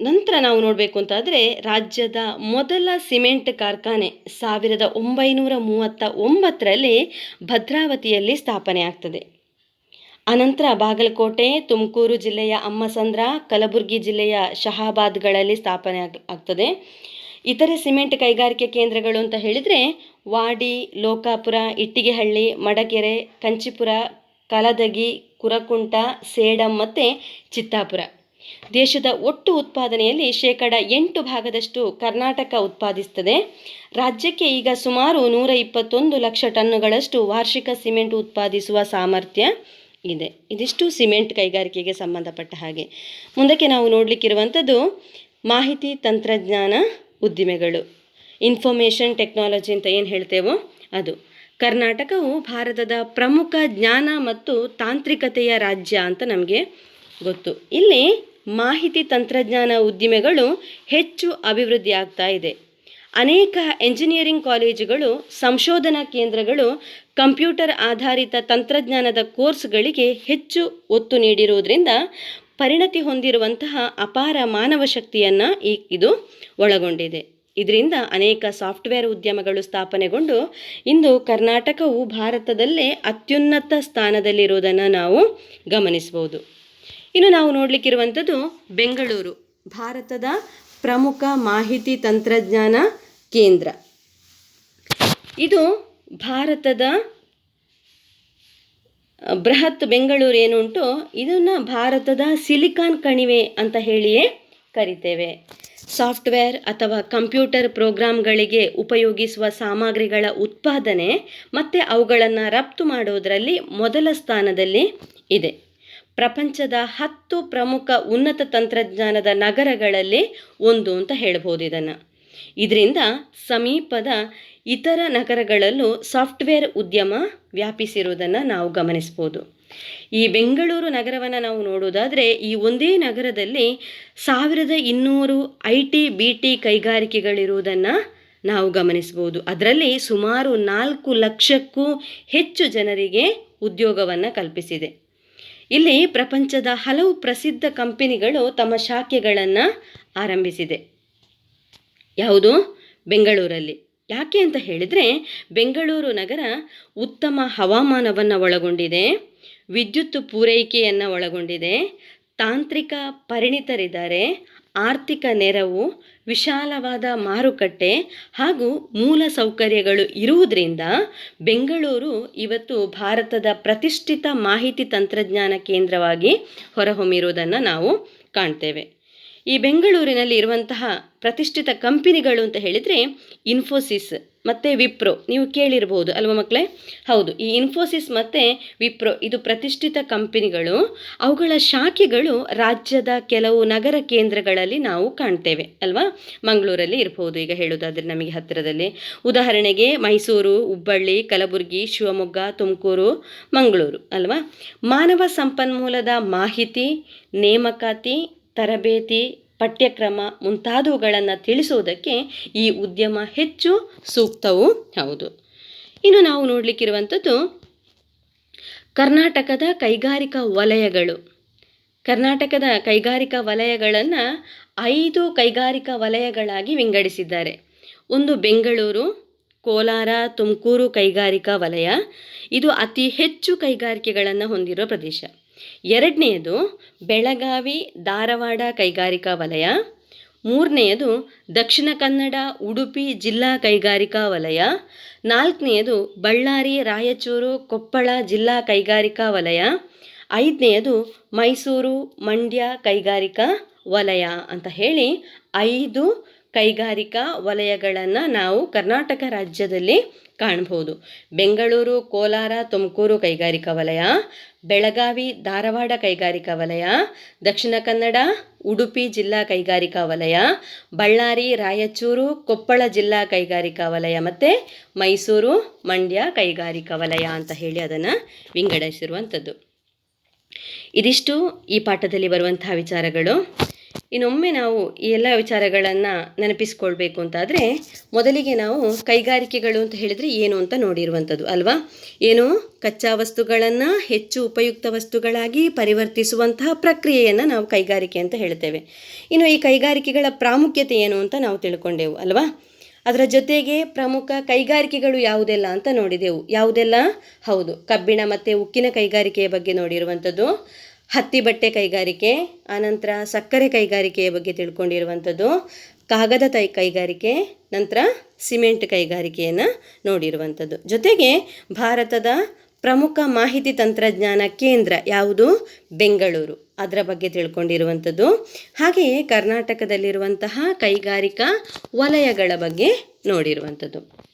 ನಂತರ ನಾವು ನೋಡಬೇಕು ಅಂತಾದರೆ ರಾಜ್ಯದ ಮೊದಲ ಸಿಮೆಂಟ್ ಕಾರ್ಖಾನೆ ಸಾವಿರದ ಒಂಬೈನೂರ ಮೂವತ್ತ ಒಂಬತ್ತರಲ್ಲಿ ಭದ್ರಾವತಿಯಲ್ಲಿ ಸ್ಥಾಪನೆ ಆಗ್ತದೆ. ಅನಂತರ ಬಾಗಲಕೋಟೆ, ತುಮಕೂರು ಜಿಲ್ಲೆಯ ಅಮ್ಮಸಂದ್ರ, ಕಲಬುರಗಿ ಜಿಲ್ಲೆಯ ಶಹಾಬಾದ್ಗಳಲ್ಲಿ ಸ್ಥಾಪನೆ ಆಗ್, ಆಗ್ತದೆ. ಇತರೆ ಸಿಮೆಂಟ್ ಕೈಗಾರಿಕೆ ಕೇಂದ್ರಗಳು ಅಂತ ಹೇಳಿದರೆ ವಾಡಿ, ಲೋಕಾಪುರ, ಇಟ್ಟಿಗೆಹಳ್ಳಿ, ಮಡಕೆರೆ, ಕಂಚಿಪುರ, ಕಲದಗಿ, ಕುರಕುಂಟ, ಸೇಡಂ ಮತ್ತು ಚಿತ್ತಾಪುರ. ದೇಶದ ಒಟ್ಟು ಉತ್ಪಾದನೆಯಲ್ಲಿ ಶೇಕಡ ಎಂಟು ಭಾಗದಷ್ಟು ಕರ್ನಾಟಕ ಉತ್ಪಾದಿಸ್ತದೆ ರಾಜ್ಯಕ್ಕೆ ಈಗ ಸುಮಾರು ನೂರ ಇಪ್ಪತ್ತೊಂದು ಲಕ್ಷ ಟನ್ನುಗಳಷ್ಟು ವಾರ್ಷಿಕ ಸಿಮೆಂಟ್ ಉತ್ಪಾದಿಸುವ ಸಾಮರ್ಥ್ಯ ಇದೆ. ಇದಿಷ್ಟು ಸಿಮೆಂಟ್ ಕೈಗಾರಿಕೆಗೆ ಸಂಬಂಧಪಟ್ಟ ಹಾಗೆ. ಮುಂದಕ್ಕೆ ನಾವು ನೋಡಲಿಕ್ಕಿರುವಂಥದ್ದು ಮಾಹಿತಿ ತಂತ್ರಜ್ಞಾನ ಉದ್ದಿಮೆಗಳು. ಇನ್ಫಾರ್ಮೇಷನ್ ಟೆಕ್ನಾಲಜಿ ಅಂತ ಏನು ಹೇಳ್ತೇವೋ ಅದು. ಕರ್ನಾಟಕವು ಭಾರತದ ಪ್ರಮುಖ ಜ್ಞಾನ ಮತ್ತು ತಾಂತ್ರಿಕತೆಯ ರಾಜ್ಯ ಅಂತ ನಮಗೆ ಗೊತ್ತು. ಇಲ್ಲಿ ಮಾಹಿತಿ ತಂತ್ರಜ್ಞಾನ ಉದ್ದಿಮೆಗಳು ಹೆಚ್ಚು ಅಭಿವೃದ್ಧಿ ಆಗ್ತಾ ಇದೆ. ಅನೇಕ ಎಂಜಿನಿಯರಿಂಗ್ ಕಾಲೇಜುಗಳು ಸಂಶೋಧನಾ ಕೇಂದ್ರಗಳು ಕಂಪ್ಯೂಟರ್ ಆಧಾರಿತ ತಂತ್ರಜ್ಞಾನದ ಕೋರ್ಸ್ಗಳಿಗೆ ಹೆಚ್ಚು ಒತ್ತು ನೀಡಿರುವುದರಿಂದ ಪರಿಣತಿ ಹೊಂದಿರುವಂತಹ ಅಪಾರ ಮಾನವ ಶಕ್ತಿಯನ್ನು ಈ ಇದು ಒಳಗೊಂಡಿದೆ. ಇದರಿಂದ ಅನೇಕ ಸಾಫ್ಟ್ವೇರ್ ಉದ್ಯಮಗಳು ಸ್ಥಾಪನೆಗೊಂಡು ಇಂದು ಕರ್ನಾಟಕವು ಭಾರತದಲ್ಲೇ ಅತ್ಯುನ್ನತ ಸ್ಥಾನದಲ್ಲಿರುವುದನ್ನು ನಾವು ಗಮನಿಸ್ಬೋದು. ಇನ್ನು ನಾವು ನೋಡಲಿಕ್ಕಿರುವಂಥದ್ದು ಬೆಂಗಳೂರು. ಭಾರತದ ಪ್ರಮುಖ ಮಾಹಿತಿ ತಂತ್ರಜ್ಞಾನ ಕೇಂದ್ರ. ಇದು ಭಾರತದ ಬೃಹತ್ ಬೆಂಗಳೂರು ಏನುಂಟು ಇದನ್ನು ಭಾರತದ ಸಿಲಿಕಾನ್ ಕಣಿವೆ ಅಂತ ಹೇಳಿಯೇ ಕರಿತೇವೆ. ಸಾಫ್ಟ್ವೇರ್ ಅಥವಾ ಕಂಪ್ಯೂಟರ್ ಪ್ರೋಗ್ರಾಮ್ಗಳಿಗೆ ಉಪಯೋಗಿಸುವ ಸಾಮಗ್ರಿಗಳ ಉತ್ಪಾದನೆ ಮತ್ತು ಅವುಗಳನ್ನು ರಫ್ತು ಮಾಡೋದರಲ್ಲಿ ಮೊದಲ ಸ್ಥಾನದಲ್ಲಿ ಇದೆ. ಪ್ರಪಂಚದ ಹತ್ತು ಪ್ರಮುಖ ಉನ್ನತ ತಂತ್ರಜ್ಞಾನದ ನಗರಗಳಲ್ಲಿ ಒಂದು ಅಂತ ಹೇಳ್ಬೋದು ಇದನ್ನು. ಇದರಿಂದ ಸಮೀಪದ ಇತರ ನಗರಗಳಲ್ಲೂ ಸಾಫ್ಟ್ವೇರ್ ಉದ್ಯಮ ವ್ಯಾಪಿಸಿರುವುದನ್ನು ನಾವು ಗಮನಿಸ್ಬೋದು. ಈ ಬೆಂಗಳೂರು ನಗರವನ್ನು ನಾವು ನೋಡೋದಾದರೆ ಈ ಒಂದೇ ನಗರದಲ್ಲಿ ಸಾವಿರದ ಇನ್ನೂರು ಐ ಟಿ ಬಿ ಟಿ ಕೈಗಾರಿಕೆಗಳಿರುವುದನ್ನು ನಾವು ಗಮನಿಸ್ಬೋದು. ಅದರಲ್ಲಿ ಸುಮಾರು ನಾಲ್ಕು ಲಕ್ಷಕ್ಕೂ ಹೆಚ್ಚು ಜನರಿಗೆ ಉದ್ಯೋಗವನ್ನು ಕಲ್ಪಿಸಿದೆ. ಇಲ್ಲಿ ಪ್ರಪಂಚದ ಹಲವು ಪ್ರಸಿದ್ಧ ಕಂಪನಿಗಳು ತಮ್ಮ ಶಾಖೆಗಳನ್ನು ಆರಂಭಿಸಿದೆ. ಯಾವುದು? ಬೆಂಗಳೂರಲ್ಲಿ. ಯಾಕೆ ಅಂತ ಹೇಳಿದರೆ, ಬೆಂಗಳೂರು ನಗರ ಉತ್ತಮ ಹವಾಮಾನವನ್ನು ಒಳಗೊಂಡಿದೆ, ವಿದ್ಯುತ್ ಪೂರೈಕೆಯನ್ನು ಒಳಗೊಂಡಿದೆ, ತಾಂತ್ರಿಕ ಪರಿಣಿತರಿದ್ದಾರೆ, ಆರ್ಥಿಕ ನೆರವು ವಿಶಾಲವಾದ ಮಾರುಕಟ್ಟೆ ಹಾಗೂ ಮೂಲ ಸೌಕರ್ಯಗಳು ಇರುವುದರಿಂದ ಬೆಂಗಳೂರು ಇವತ್ತು ಭಾರತದ ಪ್ರತಿಷ್ಠಿತ ಮಾಹಿತಿ ತಂತ್ರಜ್ಞಾನ ಕೇಂದ್ರವಾಗಿ ಹೊರಹೊಮ್ಮಿರುವುದನ್ನು ನಾವು ಕಾಣ್ತೇವೆ. ಈ ಬೆಂಗಳೂರಿನಲ್ಲಿ ಇರುವಂತಹ ಪ್ರತಿಷ್ಠಿತ ಕಂಪನಿಗಳು ಅಂತ ಹೇಳಿದರೆ ಇನ್ಫೋಸಿಸ್ ಮತ್ತು ವಿಪ್ರೋ. ನೀವು ಕೇಳಿರ್ಬೋದು ಅಲ್ವಾ ಮಕ್ಕಳೇ ಹೌದು, ಈ ಇನ್ಫೋಸಿಸ್ ಮತ್ತು ವಿಪ್ರೋ, ಇದು ಪ್ರತಿಷ್ಠಿತ ಕಂಪನಿಗಳು. ಅವುಗಳ ಶಾಖೆಗಳು ರಾಜ್ಯದ ಕೆಲವು ನಗರ ಕೇಂದ್ರಗಳಲ್ಲಿ ನಾವು ಕಾಣ್ತೇವೆ ಅಲ್ವಾ? ಮಂಗಳೂರಲ್ಲಿ ಇರಬಹುದು ಈಗ ಹೇಳೋದಾದರೆ ನಮಗೆ ಹತ್ತಿರದಲ್ಲಿ. ಉದಾಹರಣೆಗೆ ಮೈಸೂರು, ಹುಬ್ಬಳ್ಳಿ, ಕಲಬುರಗಿ, ಶಿವಮೊಗ್ಗ, ತುಮಕೂರು, ಮಂಗಳೂರು ಅಲ್ವಾ? ಮಾನವ ಸಂಪನ್ಮೂಲದ ಮಾಹಿತಿ, ನೇಮಕಾತಿ, ತರಬೇತಿ ಪಠ್ಯಕ್ರಮ ಮುಂತಾದವುಗಳನ್ನು ತಿಳಿಸುವುದಕ್ಕೆ ಈ ಉದ್ಯಮ ಹೆಚ್ಚು ಸೂಕ್ತವೂ ಹೌದು. ಇನ್ನು ನಾವು ನೋಡಲಿಕ್ಕಿರುವಂಥದ್ದು ಕರ್ನಾಟಕದ ಕೈಗಾರಿಕಾ ವಲಯಗಳು. ಕರ್ನಾಟಕದ ಕೈಗಾರಿಕಾ ವಲಯಗಳನ್ನು ಐದು ಕೈಗಾರಿಕಾ ವಲಯಗಳಾಗಿ ವಿಂಗಡಿಸಿದ್ದಾರೆ. ಒಂದು ಬೆಂಗಳೂರು, ಕೋಲಾರ, ತುಮಕೂರು ಕೈಗಾರಿಕಾ ವಲಯ. ಇದು ಅತಿ ಹೆಚ್ಚು ಕೈಗಾರಿಕೆಗಳನ್ನು ಹೊಂದಿರುವ ಪ್ರದೇಶ. ಎರಡನೆಯದು ಬೆಳಗಾವಿ ಧಾರವಾಡ ಕೈಗಾರಿಕಾ ವಲಯ. ಮೂರನೆಯದು ದಕ್ಷಿಣ ಕನ್ನಡ, ಉಡುಪಿ ಜಿಲ್ಲಾ ಕೈಗಾರಿಕಾ ವಲಯ. ನಾಲ್ಕನೆಯದು ಬಳ್ಳಾರಿ, ರಾಯಚೂರು, ಕೊಪ್ಪಳ ಜಿಲ್ಲಾ ಕೈಗಾರಿಕಾ ವಲಯ. ಐದನೆಯದು ಮೈಸೂರು ಮಂಡ್ಯ ಕೈಗಾರಿಕಾ ವಲಯ ಅಂತ ಹೇಳಿ ಐದು ಕೈಗಾರಿಕಾ ವಲಯಗಳನ್ನು ನಾವು ಕರ್ನಾಟಕ ರಾಜ್ಯದಲ್ಲಿ ಕಾಣ್ಬೋದು ಬೆಂಗಳೂರು, ಕೋಲಾರ, ತುಮಕೂರು ಕೈಗಾರಿಕಾ ವಲಯ, ಬೆಳಗಾವಿ, ಧಾರವಾಡ ಕೈಗಾರಿಕಾ ವಲಯ, ದಕ್ಷಿಣ ಕನ್ನಡ, ಉಡುಪಿ ಜಿಲ್ಲಾ ಕೈಗಾರಿಕಾ ವಲಯ, ಬಳ್ಳಾರಿ, ರಾಯಚೂರು, ಕೊಪ್ಪಳ ಜಿಲ್ಲಾ ಕೈಗಾರಿಕಾ ವಲಯ ಮತ್ತು ಮೈಸೂರು ಮಂಡ್ಯ ಕೈಗಾರಿಕಾ ವಲಯ ಅಂತ ಹೇಳಿ ಅದನ್ನು ವಿಂಗಡಿಸಿರುವಂಥದ್ದು ಇದಿಷ್ಟು ಈ ಪಾಠದಲ್ಲಿ ಬರುವಂತಹ ವಿಚಾರಗಳು. ಇನ್ನೊಮ್ಮೆ ನಾವು ಈ ಎಲ್ಲ ವಿಚಾರಗಳನ್ನು ನೆನಪಿಸ್ಕೊಳ್ಬೇಕು ಅಂತಾದರೆ, ಮೊದಲಿಗೆ ನಾವು ಕೈಗಾರಿಕೆಗಳು ಅಂತ ಹೇಳಿದರೆ ಏನು ಅಂತ ನೋಡಿರುವಂಥದ್ದು, ಅಲ್ವಾ? ಏನು? ಕಚ್ಚಾ ವಸ್ತುಗಳನ್ನು ಹೆಚ್ಚು ಉಪಯುಕ್ತ ವಸ್ತುಗಳಾಗಿ ಪರಿವರ್ತಿಸುವಂತಹ ಪ್ರಕ್ರಿಯೆಯನ್ನು ನಾವು ಕೈಗಾರಿಕೆ ಅಂತ ಹೇಳ್ತೇವೆ. ಇನ್ನು ಈ ಕೈಗಾರಿಕೆಗಳ ಪ್ರಾಮುಖ್ಯತೆ ಏನು ಅಂತ ನಾವು ತಿಳ್ಕೊಂಡೆವು, ಅಲ್ವಾ? ಅದರ ಜೊತೆಗೆ ಪ್ರಮುಖ ಕೈಗಾರಿಕೆಗಳು ಯಾವುದೆಲ್ಲ ಅಂತ ನೋಡಿದೆವು. ಯಾವುದೆಲ್ಲ? ಹೌದು, ಕಬ್ಬಿಣ ಮತ್ತು ಉಕ್ಕಿನ ಕೈಗಾರಿಕೆಯ ಬಗ್ಗೆ ನೋಡಿರುವಂಥದ್ದು. ಹತ್ತಿ ಬಟ್ಟೆ ಕೈಗಾರಿಕೆ, ಆನಂತರ ಸಕ್ಕರೆ ಕೈಗಾರಿಕೆಯ ಬಗ್ಗೆ ತಿಳ್ಕೊಂಡಿರುವಂಥದ್ದು, ಕಾಗದ ತೈ ಕೈಗಾರಿಕೆ, ನಂತರ ಸಿಮೆಂಟ್ ಕೈಗಾರಿಕೆಯನ್ನು ನೋಡಿರುವಂಥದ್ದು. ಜೊತೆಗೆ ಭಾರತದ ಪ್ರಮುಖ ಮಾಹಿತಿ ತಂತ್ರಜ್ಞಾನ ಕೇಂದ್ರ ಯಾವುದು? ಬೆಂಗಳೂರು. ಅದರ ಬಗ್ಗೆ ತಿಳ್ಕೊಂಡಿರುವಂಥದ್ದು. ಹಾಗೆಯೇ ಕರ್ನಾಟಕದಲ್ಲಿರುವಂತಹ ಕೈಗಾರಿಕಾ ವಲಯಗಳ ಬಗ್ಗೆ ನೋಡಿರುವಂಥದ್ದು.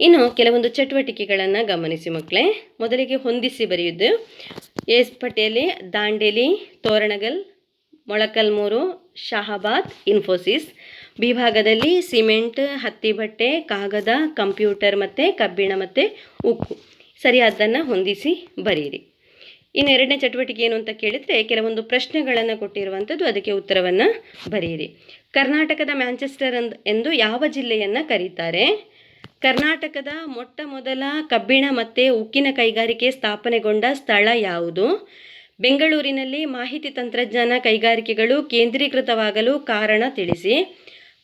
ಇನ್ನು ಕೆಲವೊಂದು ಚಟುವಟಿಕೆಗಳನ್ನು ಗಮನಿಸಿ ಮಕ್ಕಳೇ. ಮೊದಲಿಗೆ ಹೊಂದಿಸಿ ಬರೆಯುವುದು. ಎಸ್ ಪಟೇಲಿ ದಾಂಡೇಲಿ, ತೋರಣಗಲ್ ಮೊಳಕಲ್ಮೂರು ಶಹಾಬಾದ್, ಇನ್ಫೋಸಿಸ್. ವಿಭಾಗದಲ್ಲಿ ಸಿಮೆಂಟ್, ಹತ್ತಿ ಬಟ್ಟೆ, ಕಾಗದ, ಕಂಪ್ಯೂಟರ್ ಮತ್ತು ಕಬ್ಬಿಣ ಮತ್ತು ಉಕ್ಕು. ಸರಿಯಾದ್ದನ್ನು ಹೊಂದಿಸಿ ಬರೆಯಿರಿ ಇನ್ನು ಎರಡನೇ ಚಟುವಟಿಕೆ ಏನು ಅಂತ ಕೇಳಿದರೆ, ಕೆಲವೊಂದು ಪ್ರಶ್ನೆಗಳನ್ನು ಕೊಟ್ಟಿರುವಂಥದ್ದು ಅದಕ್ಕೆ ಉತ್ತರವನ್ನು ಬರೆಯಿರಿ ಕರ್ನಾಟಕದ ಮ್ಯಾಂಚೆಸ್ಟರ್ ಎಂದು ಯಾವ ಜಿಲ್ಲೆಯನ್ನು ಕರೀತಾರೆ? ಕರ್ನಾಟಕದ ಮೊಟ್ಟ ಮೊದಲ ಕಬ್ಬಿಣ ಮತ್ತು ಉಕ್ಕಿನ ಕೈಗಾರಿಕೆ ಸ್ಥಾಪನೆಗೊಂಡ ಸ್ಥಳ ಯಾವುದು? ಬೆಂಗಳೂರಿನಲ್ಲಿ ಮಾಹಿತಿ ತಂತ್ರಜ್ಞಾನ ಕೈಗಾರಿಕೆಗಳು ಕೇಂದ್ರೀಕೃತವಾಗಲು ಕಾರಣ ತಿಳಿಸಿ.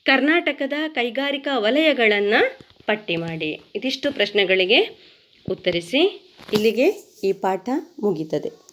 ಕರ್ನಾಟಕದ ಕೈಗಾರಿಕಾ ವಲಯಗಳನ್ನು ಪಟ್ಟಿ ಮಾಡಿ. ಇದಿಷ್ಟು ಪ್ರಶ್ನೆಗಳಿಗೆ ಉತ್ತರಿಸಿ. ಇಲ್ಲಿಗೆ ಈ ಪಾಠ ಮುಗೀತದೆ.